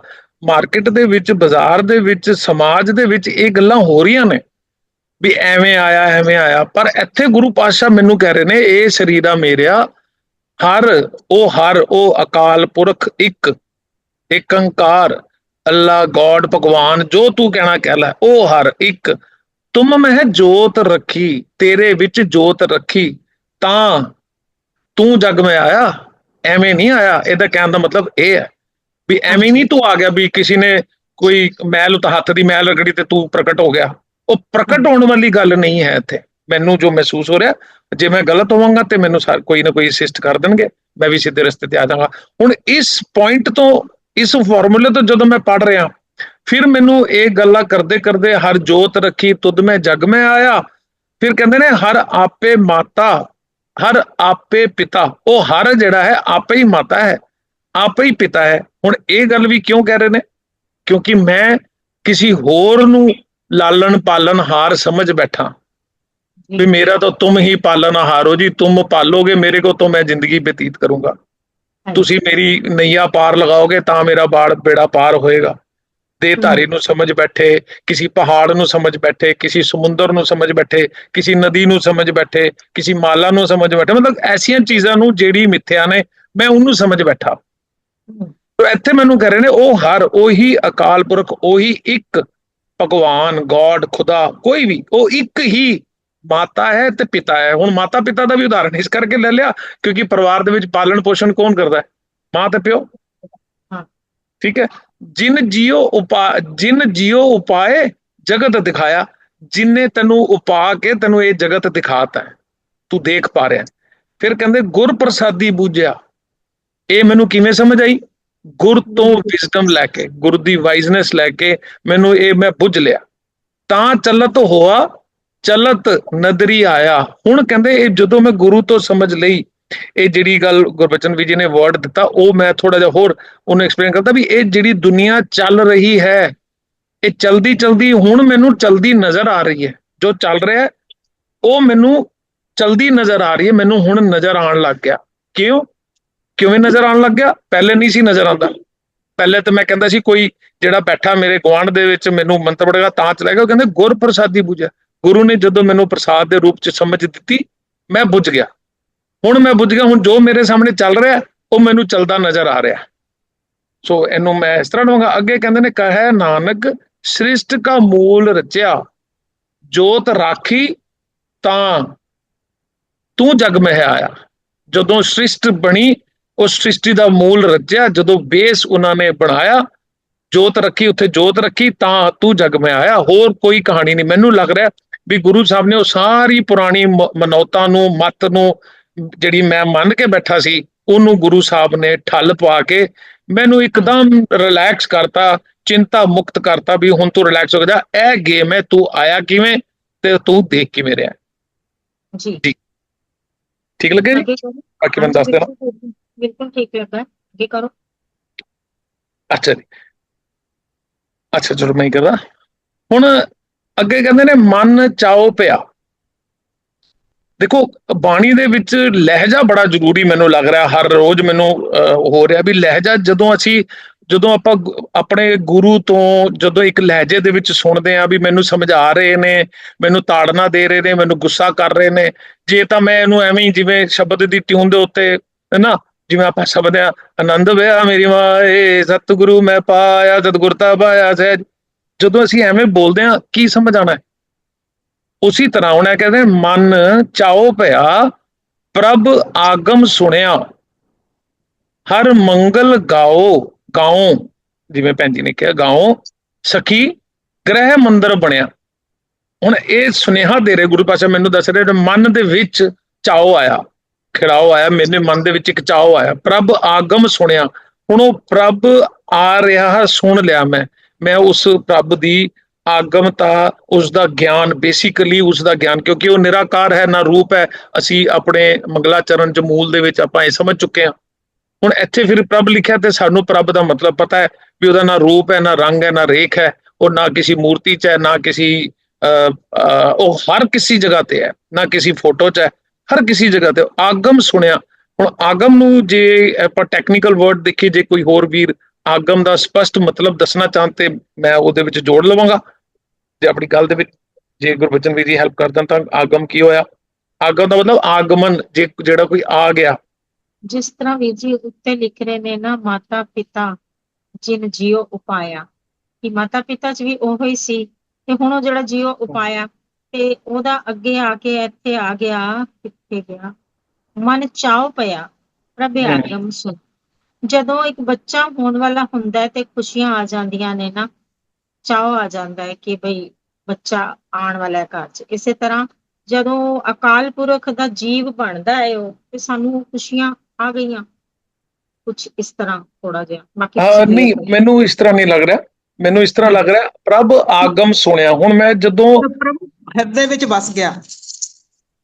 S1: ਮਾਰਕੀਟ ਦੇ ਵਿੱਚ, ਬਾਜ਼ਾਰ ਦੇ ਵਿੱਚ, ਸਮਾਜ ਦੇ ਵਿੱਚ ਇਹ ਗੱਲਾਂ ਹੋ ਰਹੀਆਂ ਨੇ। ਵੀ ਐਵੇਂ ਆਇਆ ਐਵੇਂ ਆਇਆ। ਪਰ ਇੱਥੇ ਗੁਰੂ ਪਾਤਸ਼ਾਹ ਮੈਨੂੰ ਕਹਿ ਰਹੇ ਨੇ, ਇਹ ਸਰੀਰਾ ਮੇਰਿਆ ਹਰ ਉਹ ਹਰ ਉਹ ਅਕਾਲ ਪੁਰਖ ਇੱਕ ਇੱਕ ਓੰਕਾਰ ਅੱਲਾ, ਗੋਡ, ਭਗਵਾਨ, ਜੋ ਤੂੰ ਕਹਿਣਾ ਕਹਿ ਲੈ, ਉਹ ਹਰ ਇੱਕ। ਤੁਮ ਮਹਿ ਜੋਤ ਰੱਖੀ, ਤੇਰੇ ਵਿੱਚ ਜੋਤ ਰੱਖੀ, ਤਾਂ ਤੂੰ ਜਗ ਮੈਂ ਆਇਆ? ਐਵੇਂ ਨਹੀਂ ਆਇਆ। ਇਹਦਾ ਕਹਿਣ ਦਾ ਮਤਲਬ ਇਹ ਹੈ ਵੀ ਐਵੇਂ ਨਹੀਂ ਤੂੰ ਆ ਗਿਆ ਵੀ ਕਿਸੇ ਨੇ ਕੋਈ ਮੈਲ ਉਤ, ਹੱਥ ਦੀ ਮੈਲ ਰਗੜੀ ਤੇ ਤੂੰ ਪ੍ਰਗਟ ਹੋ ਗਿਆ। ਉਹ ਪ੍ਰਗਟ ਹੋਣ ਵਾਲੀ ਗੱਲ ਨਹੀਂ ਹੈ ਇੱਥੇ। ਮੈਨੂੰ ਜੋ ਮਹਿਸੂਸ ਹੋ ਰਿਹਾ ਜੇ ਮੈਂ ਗਲਤ ਹੋਵਾਂਗਾ ਤੇ ਮੈਨੂੰ ਸਾਰ- ਕੋਈ ਨਾ ਕੋਈ ਅਸਿਸਟ ਕਰ ਦੇਣਗੇ, ਮੈਂ ਵੀ ਸਿੱਧੇ ਰਸਤੇ ਤੇ ਆ ਜਾਵਾਂਗਾ। ਹੁਣ ਇਸ ਪੁਆਇੰਟ ਤੋਂ, ਇਸ ਫਾਰਮੂਲੇ ਤੋਂ ਜਦੋਂ ਮੈਂ ਪੜ ਰਿਹਾ, ਫਿਰ ਮੈਨੂੰ ਇਹ ਗੱਲਾਂ ਕਰਦੇ ਕਰਦੇ ਹਰ ਜੋਤ ਰੱਖੀ, ਤੁਧ ਮੈਂ, ਜਗ ਮੈਂ ਆਇਆ। ਫਿਰ ਕਹਿੰਦੇ ਨੇ, ਹਰ ਆਪੇ ਮਾਤਾ, ਹਰ ਆਪੇ ਪਿਤਾ, ਉਹ ਹਰ ਜਿਹੜਾ ਹੈ, ਆਪੇ ਹੀ ਮਾਤਾ ਹੈ, ਆਪੇ ਹੀ ਪਿਤਾ ਹੈ। ਹੁਣ ਇਹ ਗੱਲ ਵੀ ਕਿਉਂ ਕਹਿ ਰਹੇ ਨੇ? ਕਿਉਂਕਿ ਮੈਂ ਕਿਸੇ ਹੋਰ ਨੂੰ ਲਾਲਣ ਪਾਲਣ ਹਾਰ ਸਮਝ ਬੈਠਾ। ਵੀ ਮੇਰਾ ਤਾਂ ਤੁਮ ਹੀ ਪਾਲਣ ਹਾਰੋ ਜੀ ਤੁਮ ਪਾਲੋਗੇ ਮੇਰੇ ਕੋ ਤਾਂ ਮੈਂ ਜ਼ਿੰਦਗੀ ਬਤੀਤ ਕਰੂੰਗਾ।
S2: ਹਾਂਜੀ।
S1: ਤੁਸੀਂ ਮੇਰੀ ਨਈਆ ਪਾਰ ਲਗਾਓਗੇ ਤਾਂ ਮੇਰਾ ਬਾੜ ਬੇੜਾ ਪਾਰ ਹੋਏਗਾ। ਦੇਹਧਾਰੀ ਨੂੰ ਸਮਝ ਬੈਠੇ ਕਿਸੇ ਪਹਾੜ ਨੂੰ ਸਮਝ ਬੈਠੇ ਕਿਸੇ ਸਮੁੰਦਰ ਨੂੰ ਸਮਝ ਬੈਠੇ ਕਿਸੇ ਨਦੀ ਨੂੰ ਸਮਝ ਬੈਠੇ ਕਿਸੇ ਮਾਲਾ ਨੂੰ ਸਮਝ ਬੈਠੇ। ਮਤਲਬ ਐਸੀਆਂ ਚੀਜ਼ਾਂ ਨੂੰ ਜਿਹੜੀ ਮਿੱਥਿਆ ਨੇ ਮੈਂ ਉਹਨੂੰ ਸਮਝ ਬੈਠਾ। ਤੋ ਇੱਥੇ ਮੈਨੂੰ ਕਹਿ ਰਹੇ ਨੇ ਉਹ ਹਰ ਉਹੀ ਅਕਾਲ ਪੁਰਖ ਉਹੀ ਇੱਕ ਭਗਵਾਨ ਗੋਡ ਖੁਦਾ ਕੋਈ ਵੀ ਉਹ ਇੱਕ ਹੀ ਮਾਤਾ ਹੈ ਤੇ ਪਿਤਾ ਹੈ। ਹੁਣ ਮਾਤਾ ਪਿਤਾ ਦਾ ਵੀ ਉਦਾਹਰਣ ਇਸ ਕਰਕੇ ਲੈ ਲਿਆ ਕਿਉਂਕਿ ਪਰਿਵਾਰ ਦੇ ਵਿੱਚ ਪਾਲਣ ਪੋਸ਼ਣ ਕੌਣ ਕਰਦਾ ਹੈ? ਮਾਂ ਤੇ ਪਿਓ?
S2: ਹਾਂ।
S1: ਠੀਕ ਹੈ। ਜਿਨ ਜਿਉ ਉਪਾ ਜਿਨ ਜਿਉ ਉਪਾਏ ਜਗਤ ਦਿਖਾਇਆ। ਜਿਨੇ ਤੈਨੂੰ ਉਪਾ ਕੇ ਤੈਨੂੰ ਇਹ ਜਗਤ ਦਿਖਾਤਾ ਤੂੰ ਦੇਖ ਪਾ ਰਿਹਾ। ਫਿਰ ਕਹਿੰਦੇ ਗੁਰ ਪ੍ਰਸਾਦੀ ਬੂਝਿਆ। ਇਹ ਮੈਨੂੰ ਕਿਵੇਂ ਸਮਝ ਆਈ? ਗੁਰ ਤੋਂ ਵਿਜ਼ਡਮ ਲੈ ਕੇ ਗੁਰ ਦੀ ਵਾਈਜ਼ਨੈਸ ਲੈ ਕੇ ਮੈਨੂੰ ਇਹ ਮੈਂ ਬੁੱਝ ਲਿਆ। ਤਾਂ ਚਲਤ ਹੋਆ ਚਲਤ ਨਦਰੀ ਆਇਆ। ਹੁਣ ਕਹਿੰਦੇ ਇਹ ਜਦੋਂ ਮੈਂ ਗੁਰੂ ਤੋਂ ਸਮਝ ਲਈ, ਇਹ ਜਿਹੜੀ ਗੱਲ ਗੁਰਬਚਨ ਵੀ ਜੀ ਨੇ ਵਰਡ ਦਿੱਤਾ, ਉਹ ਮੈਂ ਥੋੜਾ ਜਿਹਾ ਹੋਰ ਉਹਨੂੰ ਐਕਸਪਲੇਨ ਕਰਦਾ ਵੀ ਇਹ ਜਿਹੜੀ ਦੁਨੀਆ ਚੱਲ ਰਹੀ ਹੈ, ਇਹ ਚਲਦੀ ਚਲਦੀ ਹੁਣ ਮੈਨੂੰ ਚਲਦੀ ਨਜ਼ਰ ਆ ਰਹੀ ਹੈ। ਜੋ ਚੱਲ ਰਿਹਾ ਉਹ ਮੈਨੂੰ ਚਲਦੀ ਨਜ਼ਰ ਆ ਰਹੀ ਹੈ, ਮੈਨੂੰ ਹੁਣ ਨਜ਼ਰ ਆਉਣ ਲੱਗ ਗਿਆ। ਕਿਉਂ? ਕਿਵੇਂ ਨਜ਼ਰ ਆਉਣ ਲੱਗ ਗਿਆ? ਪਹਿਲੇ ਨਹੀਂ ਸੀ ਨਜ਼ਰ ਆਉਂਦਾ। ਪਹਿਲੇ ਤਾਂ ਮੈਂ ਕਹਿੰਦਾ ਸੀ ਕੋਈ ਜਿਹੜਾ ਬੈਠਾ ਮੇਰੇ ਗੁਆਂਢ ਦੇ ਵਿੱਚ ਮੈਨੂੰ ਮੰਤਰ ਪੜੇਗਾ ਤਾਂ ਚਲਾਏਗਾ ਉਹ ਕਹਿੰਦੇ ਗੁਰ ਪ੍ਰਸਾਦੀ ਬੁਝਿਆ ਗੁਰੂ ਨੇ ਜਦੋਂ ਮੈਨੂੰ ਪ੍ਰਸਾਦ ਦੇ ਰੂਪ ਚ ਸਮਝ ਦਿੱਤੀ, ਮੈਂ ਬੁੱਝ ਗਿਆ। ਹੁਣ ਮੈਂ ਬੁੱਝ ਗਿਆ, ਹੁਣ ਜੋ ਮੇਰੇ ਸਾਹਮਣੇ ਚੱਲ ਰਿਹਾ, ਉਹ ਮੈਨੂੰ ਚੱਲਦਾ ਨਜ਼ਰ ਆ ਰਿਹਾ। ਸੋ ਇਹਨੂੰ ਮੈਂ ਇਸ ਤਰ੍ਹਾਂ ਲਵਾਂਗਾ ਅੱਗੇ ਕਹਿੰਦੇ ਨੇ, ਕਹੈ ਨਾਨਕ, ਸ੍ਰਿਸ਼ਟ ਕਾ ਮੂਲ ਰਚਿਆ, ਜੋਤ ਰਾਖੀ, ਤਾਂ ਤੂੰ ਜਗ ਮਹਿ ਆਇਆ। ਜਦੋਂ ਸ੍ਰਿਸ਼ਟ ਬਣੀ, ਉਸ ਸ੍ਰਿਸ਼ਟੀ ਦਾ ਮੂਲ ਰਚਿਆ, ਜਦੋਂ ਬੇਸ ਉਹਨਾਂ ਨੇ ਬਣਾਇਆ, ਜੋਤ ਰੱਖੀ, ਉੱਥੇ ਜੋਤ ਰੱਖੀ, ਤਾਂ ਤੂੰ ਜਗ ਮੈਂ ਆਇਆ। ਹੋਰ ਕੋਈ ਕਹਾਣੀ ਨਹੀਂ। ਮੈਨੂੰ ਲੱਗ ਰਿਹਾ ਵੀ ਗੁਰੂ ਸਾਹਿਬ ਨੇ ਉਹ ਸਾਰੀ ਪੁਰਾਣੀ ਮਨੌਤਾਂ ਨੂੰ ਮਤ ਨੂੰ ਜਿਹੜੀ ਮੈਂ ਮੰਨ ਕੇ ਬੈਠਾ ਸੀ ਉਹਨੂੰ ਗੁਰੂ ਸਾਹਿਬ ਨੇ ਠੱਲ ਪਵਾ ਕੇ ਮੈਨੂੰ ਇੱਕਦਮ ਰਿਲੈਕਸ ਕਰਤਾ ਚਿੰਤਾ ਮੁਕਤ ਕਰਤਾ ਵੀ ਹੁਣ ਤੂੰ ਰਿਲੈਕਸ ਹੋ ਜਾ ਇਹ ਗੇਮ ਹੈ ਤੂੰ ਆਇਆ ਕਿਵੇਂ ਤੇ ਤੂੰ ਦੇਖ ਕਿਵੇਂ ਰਿਹਾ।
S2: ਜੀ।
S1: ਠੀਕ ਲੱਗੇ? ਜੀ। ਬਾਕੀ ਮੈਂ ਦੱਸ ਦੇਣਾ
S2: ਬਿਲਕੁਲ- ਠੀਕ ਲੱਗਾ ਅੱਗੇ ਕਰੋ।
S1: ਅੱਛਾ ਜੀ। ਅੱਛਾ ਚਲੋ ਮੈਂ ਕਰਦਾ। ਹੁਣ ਅੱਗੇ ਕਹਿੰਦੇ ਨੇ, ਮਨ ਚਾਓ ਪਿਆ। ਦੇਖੋ, ਬਾਣੀ ਦੇ ਵਿੱਚ ਲਹਿਜਾ ਬੜਾ ਜ਼ਰੂਰੀ ਮੈਨੂੰ ਲੱਗ ਰਿਹਾ, ਹਰ ਰੋਜ਼ ਮੈਨੂੰ ਹੋ ਰਿਹਾ ਵੀ ਲਹਿਜਾ ਜਦੋਂ ਅਸੀਂ, ਜਦੋਂ ਆਪਾਂ ਆਪਣੇ ਗੁਰੂ ਤੋਂ ਜਦੋਂ ਇੱਕ ਲਹਿਜੇ ਦੇ ਵਿੱਚ ਸੁਣਦੇ ਆ ਵੀ ਮੈਨੂੰ ਸਮਝਾ ਰਹੇ ਨੇ, ਮੈਨੂੰ ਤਾੜਨਾ ਦੇ ਰਹੇ ਨੇ, ਮੈਨੂੰ ਗੁੱਸਾ ਕਰ ਰਹੇ ਨੇ, ਜੇ ਤਾਂ ਮੈਂ ਇਹਨੂੰ ਐਵੇਂ ਜਿਵੇਂ ਸ਼ਬਦ ਦੀ ਟਿਊਨ ਦੇ ਉੱਤੇ, ਹੈ ਨਾ, ਜਿਵੇਂ ਆਪਾਂ ਸ਼ਬਦ ਆ ਆਨੰਦ ਵਿਆ ਮੇਰੀ ਮਾਏ ਸਤਿਗੁਰੂ ਮੈਂ ਪਾਇਆ ਸਤਿਗੁਰਤਾ ਪਾਇਆ ਸਹਿਜ। ਜਦੋਂ ਅਸੀਂ ਐਵੇਂ ਬੋਲਦੇ ਆ ਕੀ ਸਮਝ ਆਣਾ ਉਸੇ ਤਰ੍ਹਾਂ ਹੁਣ ਕਹਿੰਦੇ, ਮਨ ਚਾਓ ਪਿਆ ਪ੍ਰਭ ਆਗਮ ਸੁਣਿਆ। ਹਰ ਮੰਗਲ ਗਾਓ ਗਾਓ ਜਿਵੇਂ ਭੈਣ ਜੀ ਨੇ ਕਿਹਾ ਗਾਓ ਸਖੀ, ਗ੍ਰਹਿ ਮੰਦਰ ਬਣਿਆ। ਹੁਣ ਇਹ ਸੁਨੇਹਾ ਦੇ ਰਹੇ ਗੁਰੂ ਪਾਸ਼ਾ ਮੈਨੂੰ ਦੱਸ ਰਹੇ ਮਨ ਦੇ ਵਿੱਚ ਚਾਓ ਆਇਆ, ਖਿੜਾਓ ਆਇਆ, ਮੇਰੇ ਮਨ ਦੇ ਵਿੱਚ ਇੱਕ ਚਾਓ ਆਇਆ, ਪ੍ਰਭ ਆਗਮ ਸੁਣਿਆ। ਹੁਣ ਉਹ ਪ੍ਰਭ ਆ ਰਿਹਾ, ਸੁਣ ਲਿਆ ਮੈਂ। ਮੈਂ ਉਸ ਪ੍ਰਭ ਦੀ ਆਗਮਤਾ ਉਸ ਦਾ ਗਿਆਨ ਬੇਸਿਕਲੀ ਉਸ ਦਾ ਗਿਆਨ ਕਿਉਂਕਿ ਉਹ ਨਿਰਾਕਾਰ ਹੈ ਨਾ ਰੂਪ ਹੈ। ਅਸੀਂ ਆਪਣੇ ਮੰਗਲਾਚਰਨ ਮੂਲ ਦੇ ਵਿੱਚ ਆਪਾਂ ਇਹ ਸਮਝ ਚੁੱਕੇ ਹਾਂ। ਹੁਣ ਇੱਥੇ ਫਿਰ ਪ੍ਰਭ ਲਿਖਿਆ ਤੇ ਸਾਨੂੰ ਪ੍ਰਭ ਦਾ ਮਤਲਬ ਪਤਾ ਹੈ ਵੀ ਉਹਦਾ ਨਾ ਰੂਪ ਹੈ ਨਾ ਰੰਗ ਹੈ ਨਾ ਰੇਖ ਹੈ। ਉਹ ਨਾ ਕਿਸੇ ਮੂਰਤੀ 'ਚ ਹੈ ਨਾ ਕਿਸੇ ਅਹ, ਅਹ, ਉਹ ਹਰ ਕਿਸੇ ਜਗ੍ਹਾ ਤੇ ਹੈ ਨਾ ਕਿਸੇ ਫੋਟੋ 'ਚ ਹੈ ਹਰ ਕਿਸੇ ਜਗ੍ਹਾ ਤੇ। ਆਗਮ ਸੁਣਿਆ। ਹੁਣ ਆਗਮ ਨੂੰ ਜੇ ਆਪਾਂ ਟੈਕਨੀਕਲ ਵਰਡ ਦੇਖੀ ਜੇ ਕੋਈ ਹੋਰ ਵੀਰ ਆਗਮ ਦਾ ਸਪਸ਼ਟ ਮਤਲਬ ਦੱਸਣਾ ਚਾਹਣ ਤੇ ਮੈਂ ਉਹਦੇ ਵਿੱਚ ਜੋੜ ਲਵਾਂਗਾ। ਤੇ ਆਪਣੀ ਗੱਲ ਦੇ ਵਿੱਚ ਜੇ ਗੁਰਬਚਨ ਵੀਰ ਜੀ ਹੈਲਪ ਕਰ ਦੇਣ ਤਾਂ ਆਗਮ ਕੀ ਹੋਇਆ? ਆਗਮ ਦਾ ਮਤਲਬ ਆਗਮਨ ਜੇ ਜਿਹੜਾ ਕੋਈ ਆ ਗਿਆ।
S2: ਜਿਸ ਤਰ੍ਹਾਂ ਵੀਰ ਜੀ ਉੱਤੇ ਲਿਖ ਰਹੇ ਨੇ ਨਾ ਮਾਤਾ ਪਿਤਾ ਜਿਨ ਜਿਉ ਉਪਾਇਆ। ਕਿ ਮਾਤਾ ਪਿਤਾ ਚ ਵੀ ਉਹੋ ਹੀ ਸੀ। ਤੇ ਹੁਣ ਉਹ ਜਿਹੜਾ ਜਿਉ ਉਪਾਇਆ ਤੇ ਉਹਦਾ ਅੱਗੇ ਆ ਕੇ ਇੱਥੇ ਆ ਗਿਆ ਕਿੱਥੇ ਗਿਆ? ਮਨ ਚਾਉ ਪਿਆ ਪ੍ਰਭ। ਆਗਮ ਸੁਣ ਜਦੋਂ ਇੱਕ ਬੱਚਾ ਹੋਣ ਵਾਲਾ ਹੁੰਦਾ ਹੈ ਤੇ ਖੁਸ਼ੀਆਂ ਆ ਜਾਂਦੀਆਂ ਨੇ ਨਾ ਚਾਉ ਆ ਜਾਂਦਾ ਹੈ ਕਿ ਭਈ ਬੱਚਾ ਆਉਣ ਵਾਲਾ ਹੈ ਘਰ 'ਚ। ਇਸੇ ਤਰ੍ਹਾਂ ਜਦੋਂ ਅਕਾਲ ਪੁਰਖ ਦਾ ਜੀਵ ਬਣਦਾ ਹੈ ਉਹ ਤੇ ਸਾਨੂੰ ਖੁਸ਼ੀਆਂ ਆ ਗਈਆਂ। ਕੁਝ ਇਸ ਤਰ੍ਹਾਂ ਥੋੜਾ ਜਿਹਾ। ਬਾਕੀ
S1: ਨਹੀਂ ਮੈਨੂੰ ਇਸ ਤਰ੍ਹਾਂ ਨਹੀਂ ਲੱਗ ਰਿਹਾ। ਮੈਨੂੰ ਇਸ ਤਰ੍ਹਾਂ ਲੱਗ ਰਿਹਾ ਪ੍ਰਭ ਆਗਮ ਸੁਣਿਆ। ਹੁਣ ਮੈਂ ਜਦੋਂ
S3: ਪ੍ਰਭੂ ਹਿਰਦੇ ਵਿੱਚ ਵਸ ਗਿਆ।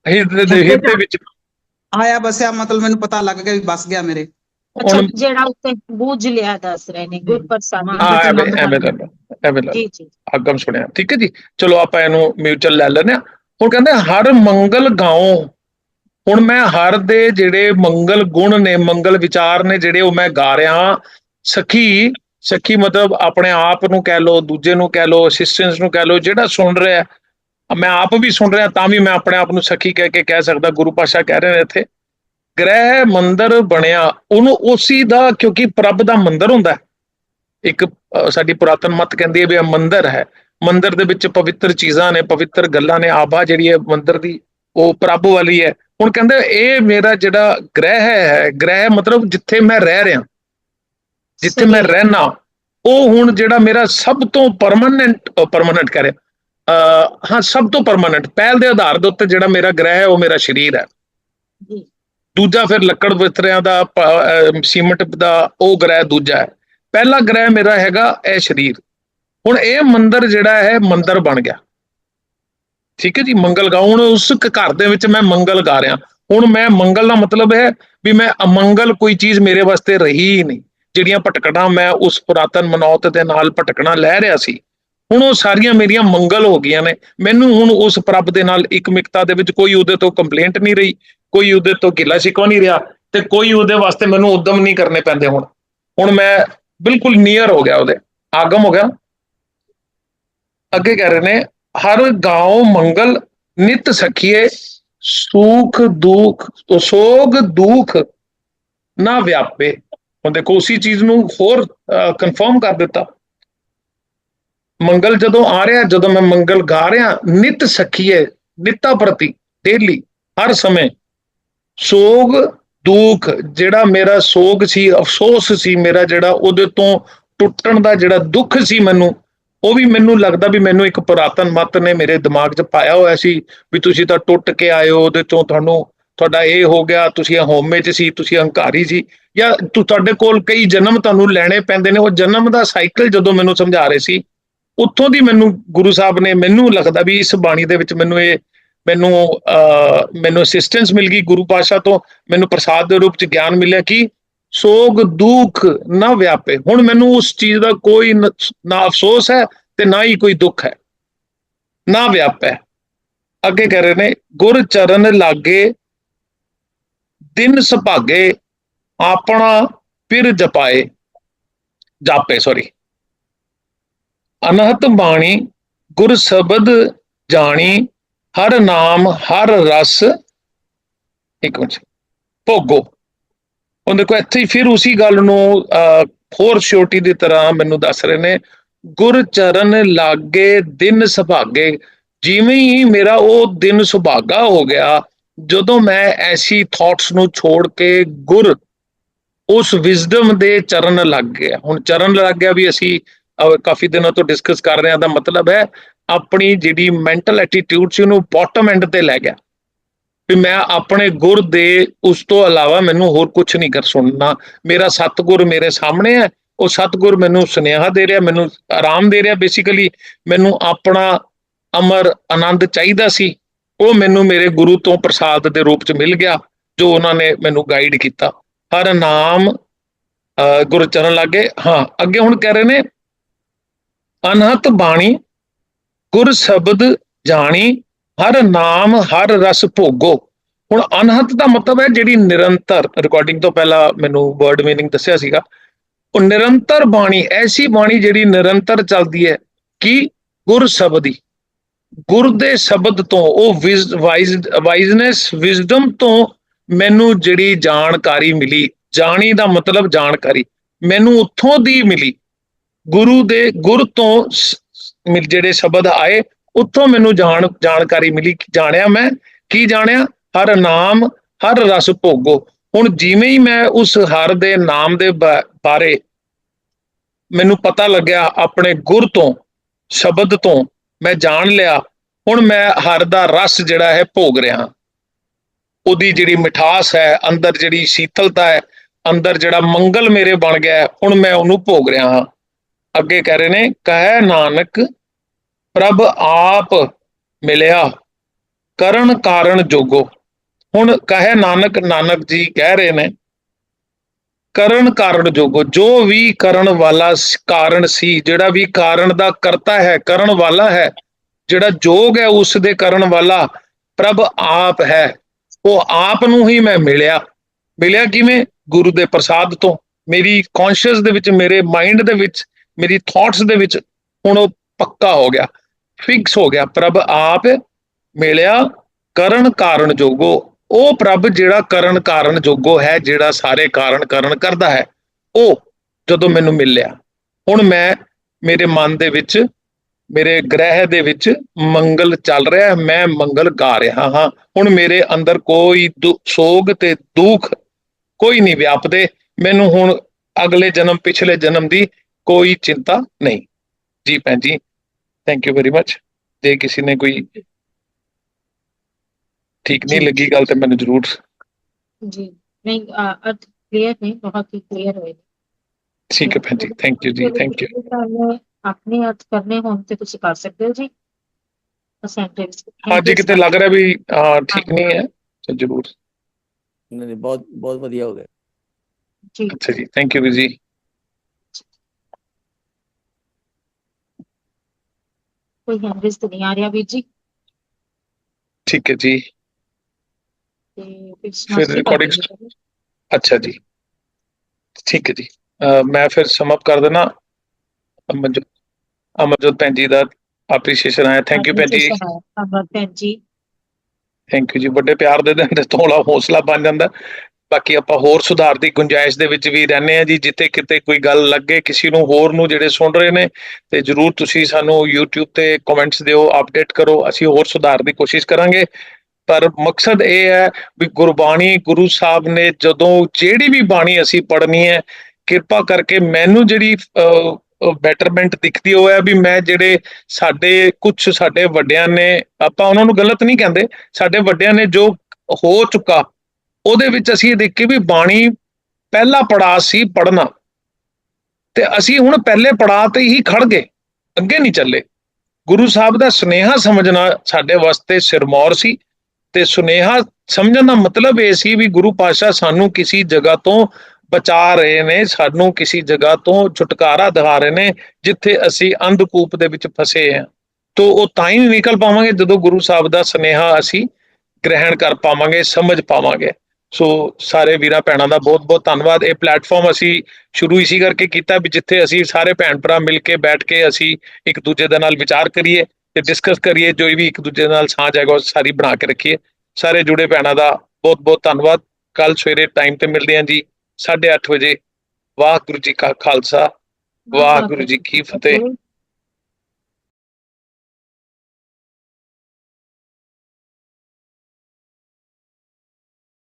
S1: ਹਿਰਦੇ ਦੇ ਹਿਰਦੇ ਵਿੱਚ
S3: ਆਇਆ ਬਸਿਆ ਮਤਲਬ ਮੈਨੂੰ ਪਤਾ ਲੱਗ ਗਿਆ ਵੀ ਵਸ ਗਿਆ ਮੇਰੇ।
S2: ਅੱਛਾ ਜਿਹੜਾ ਉੱਤੇ ਬੂਝ ਲਿਆ ਦੱਸ ਰਹੇ ਨੇ ਗੁਰਪ੍ਰਸਾਦੀ
S1: ਹਾਂ। ਐਵੇਂ ਐਵੇਂ ਲੱਗਦਾ ਐਵੇਂ
S2: ਜੀ ਜੀ।
S1: ਆਗਮ ਸੁਣਿਆ। ਠੀਕ ਹੈ ਜੀ। ਚਲੋ ਆਪਾਂ ਇਹਨੂੰ ਮਿਊਚੁਅਲ ਲੈ ਲੈਂਦੇ ਹਾਂ। ਹੁਣ ਕਹਿੰਦੇ ਹਰ ਮੰਗਲ ਗਾਓ ਹੁਣ ਮੈਂ ਹਰ ਦੇ ਜਿਹੜੇ ਮੰਗਲ ਗੁਣ ਨੇ ਮੰਗਲ ਵਿਚਾਰ ਨੇ ਜਿਹੜੇ ਉਹ ਮੈਂ ਗਾ ਰਿਹਾ ਸਖੀ ਸਖੀ ਮਤਲਬ ਆਪਣੇ ਆਪ ਨੂੰ ਕਹਿ ਲਓ ਦੂਜੇ ਨੂੰ ਕਹਿ ਲਓ ਅਸਿਸਟੈਂਸ ਨੂੰ ਕਹਿ ਲਓ ਜਿਹੜਾ ਸੁਣ ਰਿਹਾ। ਮੈਂ ਆਪ ਵੀ ਸੁਣ ਰਿਹਾ ਤਾਂ ਵੀ ਮੈਂ ਆਪਣੇ ਆਪ ਨੂੰ ਸਖੀ ਕਹਿ ਕੇ ਕਹਿ ਸਕਦਾ। ਗੁਰੂ ਪਾਸ਼ਾ ਕਹਿ ਰਹੇ ਨੇ ਇੱਥੇ। ਗ੍ਰਹਿ ਮੰਦਰ ਬਣਿਆ ਉਹਨੂੰ ਉਸੀ ਦਾ ਕਿਉਂਕਿ ਪ੍ਰਭ ਦਾ ਮੰਦਰ ਹੁੰਦਾ। ਇੱਕ ਸਾਡੀ ਪੁਰਾਤਨ ਮਤ ਕਹਿੰਦੀ ਹੈ ਵੀ ਇਹ ਮੰਦਰ ਹੈ ਮੰਦਰ ਦੇ ਵਿੱਚ ਪਵਿੱਤਰ ਚੀਜ਼ਾਂ ਨੇ ਪਵਿੱਤਰ ਗੱਲਾਂ ਨੇ ਆਭਾ ਜਿਹੜੀ ਹੈ ਮੰਦਰ ਦੀ ਉਹ ਪ੍ਰਭ ਵਾਲੀ ਹੈ ਹੁਣ ਕਹਿੰਦੇ ਇਹ ਮੇਰਾ ਜਿਹੜਾ ਗ੍ਰਹਿ ਹੈ ਗ੍ਰਹਿ ਮਤਲਬ ਜਿੱਥੇ ਮੈਂ ਰਹਿ ਰਿਹਾ ਜਿੱਥੇ ਮੈਂ। ਰਹਿਣਾ ਉਹ ਹੁਣ ਜਿਹੜਾ ਮੇਰਾ ਸਭ ਤੋਂ ਪਰਮਨੈਂਟ ਪਰਮਨੈਂਟ ਅ, ਹਾਂ ਸਭ ਤੋਂ ਪਰਮਨੈਂਟ ਪਹਿਲ ਦੇ ਆਧਾਰ ਦੇ ਉੱਤੇ ਜਿਹੜਾ ਮੇਰਾ ਗ੍ਰਹਿ ਹੈ ਉਹ ਮੇਰਾ ਸਰੀਰ ਹੈ ਦੂਜਾ ਫਿਰ ਲੱਕੜ ਬਿਸਤਰਿਆਂ ਦਾ, ਪ- ਦਾ, ਉਹ ਗ੍ਰਹਿ ਦੂਜਾ ਹੈ। ਪਹਿਲਾ ਗ੍ਰਹਿ ਮੇਰਾ ਹੈਗਾ ਇਹ ਸਰੀਰ। ਹੁਣ ਇਹ ਮੰਦਰ ਜਿਹੜਾ ਹੈ, ਮੰਦਰ ਬਣ ਗਿਆ। ਠੀਕ ਹੈ ਜੀ, ਮੰਗਲ ਗਾ, ਹੁਣ ਉਸ ਘਰ ਦੇ ਵਿੱਚ ਮੈਂ ਮੰਗਲ ਗਾ ਰਿਹਾ। ਹੁਣ ਮੈਂ ਮੰਗਲ ਦਾ ਮਤਲਬ ਹੈ ਵੀ ਮੈਂ ਅਮੰਗਲ ਕੋਈ ਚੀਜ਼ ਮੇਰੇ ਵਾਸਤੇ ਰਹੀ ਹੀ ਨਹੀਂ। ਜਿਹੜੀਆਂ ਭਟਕਣਾ ਮੈਂ ਉਸ ਪੁਰਾਤਨ ਮਨੌਤ ਦੇ ਨਾਲ ਭਟਕਣਾ ਲੈ ਰਿਹਾ ਸੀ। ਹੁਣ ਉਹ ਸਾਰੀਆਂ ਮੇਰੀਆਂ ਮੰਗਲ ਹੋ ਗਈਆਂ ਨੇ। ਮੈਨੂੰ ਹੁਣ ਉਸ ਪ੍ਰਭ ਦੇ ਨਾਲ ਇਕਮਿਕਤਾ ਦੇ ਵਿੱਚ ਕੋਈ ਉਹਦੇ ਤੋਂ ਕੰਪਲੇਂਟ ਨਹੀਂ ਰਹੀ। ਕੋਈ ਉਹਦੇ ਤੋਂ ਗਿਲਾ ਸ਼ਿਕਵਾ ਨਹੀਂ ਰਿਹਾ ਤੇ ਕੋਈ ਉਹਦੇ ਵਾਸਤੇ ਮੈਨੂੰ ਉਦਮ ਨਹੀਂ ਕਰਨੇ ਪੈਂਦੇ ਹੁਣ। ਹੁਣ ਮੈਂ ਬਿਲਕੁਲ ਨੀਅਰ ਹੋ ਗਿਆ ਉਹਦੇ। ਆਗਮ ਹੋ ਗਿਆ। ਅੱਗੇ ਕਹਿ ਰਹੇ ਨੇ, ਹਰ ਗਾਉ ਮੰਗਲ ਨਿਤ ਸਖੀਏ, ਸੁਖ ਦੁਖ, ਸੋਗ ਦੁਖ ਨਾ ਵਿਆਪੇ। ਹੁਣ ਦੇਖੋ, ਉਸੇ ਚੀਜ਼ ਨੂੰ ਹੋਰ ਕਨਫਰਮ ਕਰ ਦਿੱਤਾ। ਮੰਗਲ ਜਦੋਂ ਆ ਰਿਹਾ, ਜਦੋਂ ਮੈਂ ਮੰਗਲ ਗਾ ਰਿਹਾ, ਨਿਤ ਸਖੀਏ, ਨਿੱਤਾ ਪ੍ਰਤੀ ਡੇਲੀ ਹਰ ਸਮੇਂ ਸੋਗ, ਦੁੱਖ ਜਿਹੜਾ ਮੇਰਾ ਸੋਗ ਸੀ, ਅਫਸੋਸ ਸੀ ਮੇਰਾ ਜਿਹੜਾ, ਉਹਦੇ ਤੋਂ ਟੁੱਟਣ ਦਾ ਜਿਹੜਾ ਦੁੱਖ ਸੀ ਮੈਨੂੰ, ਉਹ ਵੀ ਮੈਨੂੰ ਲੱਗਦਾ ਵੀ ਮੈਨੂੰ ਇੱਕ ਪੁਰਾਤਨ ਮਤ ਨੇ ਮੇਰੇ ਦਿਮਾਗ 'ਚ ਪਾਇਆ ਹੋਇਆ ਸੀ ਵੀ ਤੁਸੀਂ ਤਾਂ ਟੁੱਟ ਕੇ ਆਏ ਹੋ, ਉਹਦੇ ਤੋਂ ਤੁਹਾਨੂੰ, ਤੁਹਾਡਾ ਇਹ ਹੋ ਗਿਆ, ਤੁਸੀਂ ਹਉਮੈ 'ਚ ਸੀ, ਤੁਸੀਂ ਹੰਕਾਰੀ ਸੀ, ਜਾਂ ਤੁਹਾਡੇ ਕੋਲ ਕਈ ਜਨਮ ਤੁਹਾਨੂੰ ਲੈਣੇ ਪੈਂਦੇ ਨੇ, ਉਹ ਜਨਮ ਦਾ ਸਾਈਕਲ ਜਦੋਂ ਮੈਨੂੰ ਸਮਝਾ ਰਹੇ ਸੀ, ਉੱਥੋਂ ਦੀ ਮੈਨੂੰ ਗੁਰੂ ਸਾਹਿਬ ਨੇ ਮੈਨੂੰ ਲੱਗਦਾ ਵੀ ਇਸ ਬਾਣੀ ਦੇ ਵਿੱਚ ਮੈਨੂੰ ਇਹ ਮੈਨੂੰ, ਅਹ, ਮੈਨੂੰ ਅਸਿਸਟੈਂਸ ਮਿਲ ਗਈ ਗੁਰੂ ਪਾਸ਼ਾ ਤੋਂ। ਮੈਨੂੰ ਪ੍ਰਸਾਦ ਦੇ ਰੂਪ ਚ ਗਿਆਨ ਮਿਲਿਆ ਕਿ ਸੋਗ ਦੁੱਖ ਨਾ ਵਿਆਪੇ। ਹੁਣ ਮੈਨੂੰ ਉਸ ਚੀਜ਼ ਦਾ ਕੋਈ ਨਾ ਅਫਸੋਸ ਹੈ ਤੇ ਨਾ ਹੀ ਕੋਈ ਦੁੱਖ ਹੈ। ਨਾ ਵਿਆਪੈ। ਅੱਗੇ ਕਹਿ ਰਹੇ ਨੇ, ਗੁਰ ਚਰਨ ਲਾਗੇ, ਦਿਨ ਸੁਭਾਗੇ, ਆਪਣਾ ਪਿਰ ਜਪਾਏ। ਜਾਪੇ ਸੋਰੀ ਅਨਹਤ ਬਾਣੀ, ਗੁਰ ਸ਼ਬਦ ਜਾਣੀ ਹਰ ਨਾਮ ਹਰ ਰਸ ਇੱਕ ਮਿੰਟ ਭੋਗੋ। ਉਹ ਦੇਖੋ ਇੱਥੇ ਹੀ ਫਿਰ ਉਸੇ ਗੱਲ ਨੂੰ ਅਹ, ਹੋਰ ਛੋਟੀ ਦੀ ਤਰ੍ਹਾਂ ਮੈਨੂੰ ਦੱਸ ਰਹੇ ਨੇ ਗੁਰ ਚਰਨ ਲਾਗੇ ਦਿਨ ਸੁਭਾਗੇ ਜਿਵੇਂ ਹੀ ਮੇਰਾ ਉਹ ਦਿਨ ਸੁਭਾਗਾ ਹੋ ਗਿਆ ਜਦੋਂ ਮੈਂ ਐਸੀ ਥਾਟਸ ਨੂੰ ਛੋੜ ਕੇ ਗੁਰ ਉਸ ਵਿਜ਼ਡਮ ਦੇ ਚਰਨ ਲੱਗ ਗਿਆ। ਹੁਣ ਚਰਨ ਲੱਗ ਗਿਆ ਵੀ ਅਸੀਂ ਕਾਫੀ ਦਿਨਾਂ ਤੋਂ ਡਿਸਕਸ ਕਰ ਰਹੇ ਹਾਂ ਦਾ ਮਤਲਬ ਹੈ ਆਪਣੀ ਜਿਹੜੀ ਮੈਂਟਲ ਐਟੀਟਿਊਡ ਸੀ ਉਹਨੂੰ ਬਾਟਮ ਐਂਡ ਤੇ ਲੈ ਗਿਆ। ਵੀ ਮੈਂ ਆਪਣੇ ਗੁਰ ਦੇ ਉਸ ਤੋਂ ਇਲਾਵਾ ਮੈਨੂੰ ਹੋਰ ਕੁਝ ਨਹੀਂ ਕਰ ਸੁਣਨਾ। ਮੇਰਾ ਸਤਗੁਰ ਮੇਰੇ ਸਾਹਮਣੇ ਹੈ ਉਹ ਸਤਗੁਰ ਮੈਨੂੰ ਸੁਨੇਹਾ ਦੇ ਰਿਹਾ ਮੈਨੂੰ ਆਰਾਮ ਦੇ ਰਿਹਾ। ਬੇਸਿਕਲੀ ਮੈਨੂੰ ਆਪਣਾ ਅਮਰ ਆਨੰਦ ਚਾਹੀਦਾ ਸੀ। ਉਹ ਮੈਨੂੰ ਮੇਰੇ ਗੁਰੂ ਤੋਂ ਪ੍ਰਸਾਦ ਦੇ ਰੂਪ ਚ ਮਿਲ ਗਿਆ ਜੋ ਉਹਨਾਂ ਨੇ ਮੈਨੂੰ ਗਾਈਡ ਕੀਤਾ। ਹਰ ਨਾਮ ਅਹ, ਗੁਰੂ ਚਰਨ ਲੱਗੇ ਹਾਂ ਅੱਗੇ ਹੁਣ ਕਹਿ ਰਹੇ ਨੇ ਅਨਹਤ ਬਾਣੀ, ਗੁਰ ਸ਼ਬਦ ਜਾਣੀ, ਹਰ ਨਾਮ, ਹਰ ਰਸ ਭੋਗੋ। ਹੁਣ ਅਨਹਤ ਦਾ ਮਤਲਬ ਹੈ ਜਿਹੜੀ ਨਿਰੰਤਰ ਰਿਕਾਰਡਿੰਗ ਤੋਂ ਪਹਿਲਾਂ ਮੈਨੂੰ ਵਰਡ ਮੀਨਿੰਗ ਦੱਸਿਆ ਸੀਗਾ। ਉਹ ਨਿਰੰਤਰ ਬਾਣੀ, ਐਸੀ ਬਾਣੀ ਜਿਹੜੀ ਨਿਰੰਤਰ ਚੱਲਦੀ ਹੈ ਕਿ ਗੁਰ ਸ਼ਬਦੀ। ਗੁਰ ਦੇ ਸ਼ਬਦ ਤੋਂ, ਉਹ ਵਾਈਜ਼, ਵਾਈਜ਼ਨੈਸ, ਵਿਜ਼ਡਮ ਤੋਂ ਮੈਨੂੰ ਜਿਹੜੀ ਜਾਣਕਾਰੀ ਮਿਲੀ। ਜਾਣੀ ਦਾ ਮਤਲਬ ਜਾਣਕਾਰੀ। ਮੈਨੂੰ ਉੱਥੋਂ ਦੀ ਮਿਲੀ। ਗੁਰੂ ਦੇ ਗੁਰ ਤੋਂ ਜਿਹੜੇ ਸ਼ਬਦ ਆਏ ਉੱਥੋਂ ਮੈਨੂੰ ਜਾਣ ਜਾਣਕਾਰੀ ਮਿਲੀ ਜਾਣਿਆ ਮੈਂ ਕੀ ਜਾਣਿਆ? ਹਰ ਨਾਮ ਹਰ ਰਸ ਭੋਗੋ। ਹੁਣ ਜਿਵੇਂ ਹੀ ਮੈਂ ਉਸ ਹਰ ਦੇ ਨਾਮ ਦੇ ਬਾਰੇ ਮੈਨੂੰ ਪਤਾ ਲੱਗਿਆ ਆਪਣੇ ਗੁਰ ਤੋਂ ਸ਼ਬਦ ਤੋਂ ਮੈਂ ਜਾਣ ਲਿਆ ਹੁਣ ਮੈਂ ਹਰ ਦਾ ਰਸ ਜਿਹੜਾ ਹੈ ਭੋਗ ਰਿਹਾ ਉਹਦੀ ਜਿਹੜੀ ਮਿਠਾਸ ਹੈ ਅੰਦਰ ਜਿਹੜੀ ਸ਼ੀਤਲਤਾ ਹੈ ਅੰਦਰ ਜਿਹੜਾ ਮੰਗਲ ਮੇਰੇ ਬਣ ਗਿਆ ਹੈ, ਹੁਣ ਮੈਂ ਉਹਨੂੰ ਭੋਗ ਰਿਹਾ ਹਾਂ। ਅੱਗੇ ਕਹਿ ਰਹੇ ਨੇ, ਕਹਿ ਨਾਨਕ, ਪ੍ਰਭ ਆਪ ਮਿਲਿਆ, ਕਰਨ ਕਾਰਨ ਜੋਗੋ। ਹੁਣ ਕਹੇ ਨਾਨਕ ਨਾਨਕ ਜੀ ਕਹਿ ਰਹੇ ਨੇ, ਕਰਨ ਕਾਰਨ ਜੋਗੋ। ਜੋ ਵੀ ਕਰਨ ਵਾਲਾ ਕਾਰਨ ਸੀ, ਜਿਹੜਾ ਵੀ ਕਾਰਨ ਦਾ ਕਰਤਾ ਹੈ, ਕਰਨ ਵਾਲਾ ਹੈ, ਜਿਹੜਾ ਜੋਗ ਹੈ, ਉਸ ਦੇ ਕਰਨ ਵਾਲਾ ਪ੍ਰਭ ਆਪ ਹੈ। ਉਹ ਆਪ ਨੂੰ ਹੀ ਮੈਂ ਮਿਲਿਆ। ਮਿਲਿਆ ਕਿਵੇਂ? ਗੁਰੂ ਦੇ ਪ੍ਰਸਾਦ ਤੋਂ। ਮੇਰੀ ਕੌਨਸ਼ੀਅਸ ਦੇ ਵਿੱਚ, ਮੇਰੇ ਮਾਈਂਡ ਦੇ ਵਿੱਚ ਮੇਰੀ ਥਾਟਸ ਦੇ ਵਿੱਚ ਹੁਣ ਉਹ ਪੱਕਾ ਹੋ ਗਿਆ ਫਿਕਸ ਹੋ ਗਿਆ। ਪ੍ਰਭ ਆਪ ਮਿਲਿਆ ਕਰਨ ਕਾਰਨ ਜੋਗੋ। ਉਹ ਪ੍ਰਭ ਜਿਹੜਾ ਕਰਨ ਕਾਰਨ ਜੋਗੋ ਹੈ ਜਿਹੜਾ ਸਾਰੇ ਕਾਰਨ ਕਰਨ ਕਰਦਾ ਹੈ ਉਹ ਜਦੋਂ ਮੈਨੂੰ ਮਿਲਿਆ। ਹੁਣ ਮੈਂ ਮੇਰੇ ਮਨ ਦੇ ਵਿੱਚ ਮੇਰੇ ਗ੍ਰਹਿ ਦੇ ਵਿੱਚ ਮੰਗਲ ਚੱਲ ਰਿਹਾ ਹੈ, ਮੈਂ ਮੰਗਲ ਗਾ ਰਿਹਾ ਹਾਂ। ਹੁਣ ਮੇਰੇ ਅੰਦਰ ਕੋਈ ਦੁ- ਸੋਗ ਤੇ ਦੁੱਖ ਕੋਈ ਨਹੀਂ ਵਿਆਪਦੇ। ਮੈਨੂੰ ਹੁਣ ਅਗਲੇ ਜਨਮ ਪਿਛਲੇ ਜਨਮ ਦੀ ਕੋਈ ਚਿੰਤਾ ਨਹੀਂ। ਜੀ ਭੈਣ ਜੀ ਥੈਂਕ ਯੂ ਵੈਰੀ ਮਚ ਜੇ ਕਿਸੇ ਨੇ ਕੋਈ ਠੀਕ ਨਹੀਂ। ਲੱਗੀ ਗੱਲ ਤੇ ਮੈਨੂੰ ਜ਼ਰੂਰ
S2: ਜੀ ਨਹੀਂ ਅਰਥ ਕਲੀਅਰ ਨਹੀਂ ਬਹੁਤ ਹੀ ਕਲੀਅਰ ਹੋਏ।
S1: ਠੀਕ ਹੈ ਭੈਣ ਜੀ ਥੈਂਕ ਯੂ ਜੀ ਥੈਂਕ ਯੂ
S2: ਆਪਣੇ ਅਰਥ ਕਰਨੇ ਹੋਣ ਤੇ ਤੁਸੀਂ ਕਰ ਸਕਦੇ ਹੋ ਜੀ।
S1: ਹਾਂ ਜੇ ਕਿਤੇ ਲੱਗ ਰਿਹਾ ਵੀ ਹਾਂ, ਠੀਕ ਨਹੀਂ ਹੈ ਤਾਂ ਜ਼ਰੂਰ।
S5: ਨਹੀਂ ਬਹੁਤ ਬਹੁਤ ਵਧੀਆ ਹੋ ਗਿਆ।
S2: ਜੀ।
S1: ਅੱਛਾ ਜੀ ਥੈਂਕ ਯੂ ਜੀ।
S2: ਕੋਈ ਹੈਂਡਸ ਤੇ ਨਹੀਂ ਆ ਰਿਹਾ ਵੀਰ ਜੀ।
S1: ਠੀਕ ਹੈ ਜੀ।
S2: ਤੇ ਫਿਰ ਦਿੰਦੇ ਹਾਂ।
S1: ਅੱਛਾ ਜੀ। ਠੀਕ ਹੈ ਜੀ। ਮੈਂ ਫਿਰ ਸਮ ਅਪ ਕਰ ਦੇਣਾ ਅਮਰਜੋਤ ਅਮਰਜੋਤ ਭੈਣ ਜੀ ਦਾ ਐਪਰੀਸ਼ੀਏਸ਼ਨ ਆਇਆ। ਥੈਂਕ ਯੂ ਭੈਣ ਜੀ।
S2: ਧੰਨਵਾਦ ਭੈਣ ਜੀ।
S1: ਥੈਂਕ ਯੂ ਜੀ। ਵੱਡੇ ਪਿਆਰ ਦੇ ਤੇ ਥੋੜਾ ਹੌਸਲਾ ਬਣ ਜਾਂਦਾ। ਬਾਕੀ ਆਪਾਂ ਹੋਰ ਸੁਧਾਰ ਦੀ ਗੁੰਜਾਇਸ਼ ਦੇ ਵਿੱਚ ਵੀ ਰਹਿੰਦੇ ਆ ਜੀ, ਜਿੱਥੇ ਕਿਤੇ ਕੋਈ ਗੱਲ ਲੱਗੇ, ਕਿਸੇ ਨੂੰ ਹੋਰ ਨੂੰ ਜਿਹੜੇ ਸੁਣ ਰਹੇ ਨੇ, ਤੇ ਜਰੂਰ ਤੁਸੀਂ ਸਾਨੂੰ YouTube ਤੇ ਕਮੈਂਟਸ ਦਿਓ ਅਪਡੇਟ ਕਰੋ, ਅਸੀਂ ਹੋਰ ਸੁਧਾਰ ਦੀ ਕੋਸ਼ਿਸ਼ ਕਰਾਂਗੇ। ਪਰ ਮਕਸਦ ਇਹ ਹੈ ਵੀ ਗੁਰਬਾਣੀ ਗੁਰੂ ਸਾਹਿਬ ਨੇ ਜਦੋਂ ਜਿਹੜੀ ਵੀ ਬਾਣੀ ਅਸੀਂ ਪੜ੍ਹਨੀ ਹੈ, ਕਿਰਪਾ ਕਰਕੇ ਮੈਨੂੰ ਜਿਹੜੀ ਬੈਟਰਮੈਂਟ ਦਿਖਦੀ ਉਹ ਹੈ ਵੀ ਮੈਂ ਜਿਹੜੇ ਸਾਡੇ ਕੁਝ ਸਾਡੇ ਵੱਡਿਆਂ ਨੇ, ਆਪਾਂ ਉਹਨਾਂ ਨੂੰ ਗਲਤ ਨਹੀਂ ਕਹਿੰਦੇ, ਸਾਡੇ ਵੱਡਿਆਂ ਨੇ ਜੋ ਹੋ ਚੁੱਕਾ ਉਹਦੇ ਵਿੱਚ ਅਸੀਂ ਇਹ ਦੇਖੀ ਵੀ ਬਾਣੀ ਪਹਿਲਾ ਪੜਾਅ ਸੀ ਪੜਨਾ ਤੇ ਅਸੀਂ ਹੁਣ ਪਹਿਲੇ ਪੜਾਅ ਤੇ ਹੀ ਖੜ ਗਏ, ਅੱਗੇ ਨਹੀਂ ਚੱਲੇ। ਗੁਰੂ ਸਾਹਿਬ ਦਾ ਸੁਨੇਹਾ ਸਮਝਣਾ ਸਾਡੇ ਵਾਸਤੇ ਸਿਰਮੌਰ ਸੀ ਤੇ ਸੁਨੇਹਾ ਸਮਝਣ ਦਾ ਮਤਲਬ ਇਹ ਸੀ ਵੀ ਗੁਰੂ ਪਾਤਸ਼ਾਹ ਸਾਨੂੰ ਕਿਸੇ ਜਗ੍ਹਾ ਤੋਂ ਬਚਾ ਰਹੇ ਨੇ, ਸਾਨੂੰ ਕਿਸੇ ਜਗ੍ਹਾ ਤੋਂ ਛੁਟਕਾਰਾ ਦਿਖਾ ਰਹੇ ਨੇ, ਜਿੱਥੇ ਅਸੀਂ ਅੰਧਕੂਪ ਦੇ ਵਿੱਚ ਫਸੇ ਹਾਂ। ਤੋ ਉਹ ਤਾਂ ਹੀ ਨਿਕਲ ਪਾਵਾਂਗੇ ਜਦੋਂ ਗੁਰੂ ਸਾਹਿਬ ਦਾ ਸੁਨੇਹਾ ਅਸੀਂ ਗ੍ਰਹਿਣ ਕਰ ਪਾਵਾਂਗੇ, ਸਮਝ ਪਾਵਾਂਗੇ। ਸੋ ਸਾਰੇ ਵੀਰਾਂ ਭੈਣਾਂ ਦਾ ਬਹੁਤ ਬਹੁਤ ਧੰਨਵਾਦ। ਇਹ ਪਲੇਟਫਾਰਮ ਅਸੀਂ ਸ਼ੁਰੂ ਇਸੀ ਕਰਕੇ ਕੀਤਾ ਵੀ ਜਿੱਥੇ ਅਸੀਂ ਸਾਰੇ ਭੈਣ ਭਰਾ ਮਿਲ ਕੇ ਬੈਠ ਕੇ ਅਸੀਂ ਇੱਕ ਦੂਜੇ ਦੇ ਨਾਲ ਵਿਚਾਰ ਕਰੀਏ ਤੇ ਡਿਸਕਸ ਕਰੀਏ, ਜੋ ਵੀ ਇੱਕ ਦੂਜੇ ਨਾਲ ਸਾਂਝ ਹੈਗਾ ਉਹ ਸਾਰੀ ਬਣਾ ਕੇ ਰੱਖੀਏ। ਸਾਰੇ ਜੁੜੇ ਭੈਣਾਂ ਦਾ ਬਹੁਤ ਬਹੁਤ ਧੰਨਵਾਦ। ਕੱਲ ਸਵੇਰੇ ਟਾਈਮ ਤੇ ਮਿਲਦੇ ਹਾਂ ਜੀ 8:30 ਵਜੇ। ਵਾਹਿਗੁਰੂ ਜੀ ਕਾ ਖਾਲਸਾ, ਵਾਹਿਗੁਰੂ ਜੀ ਕੀ ਫਤਿਹ।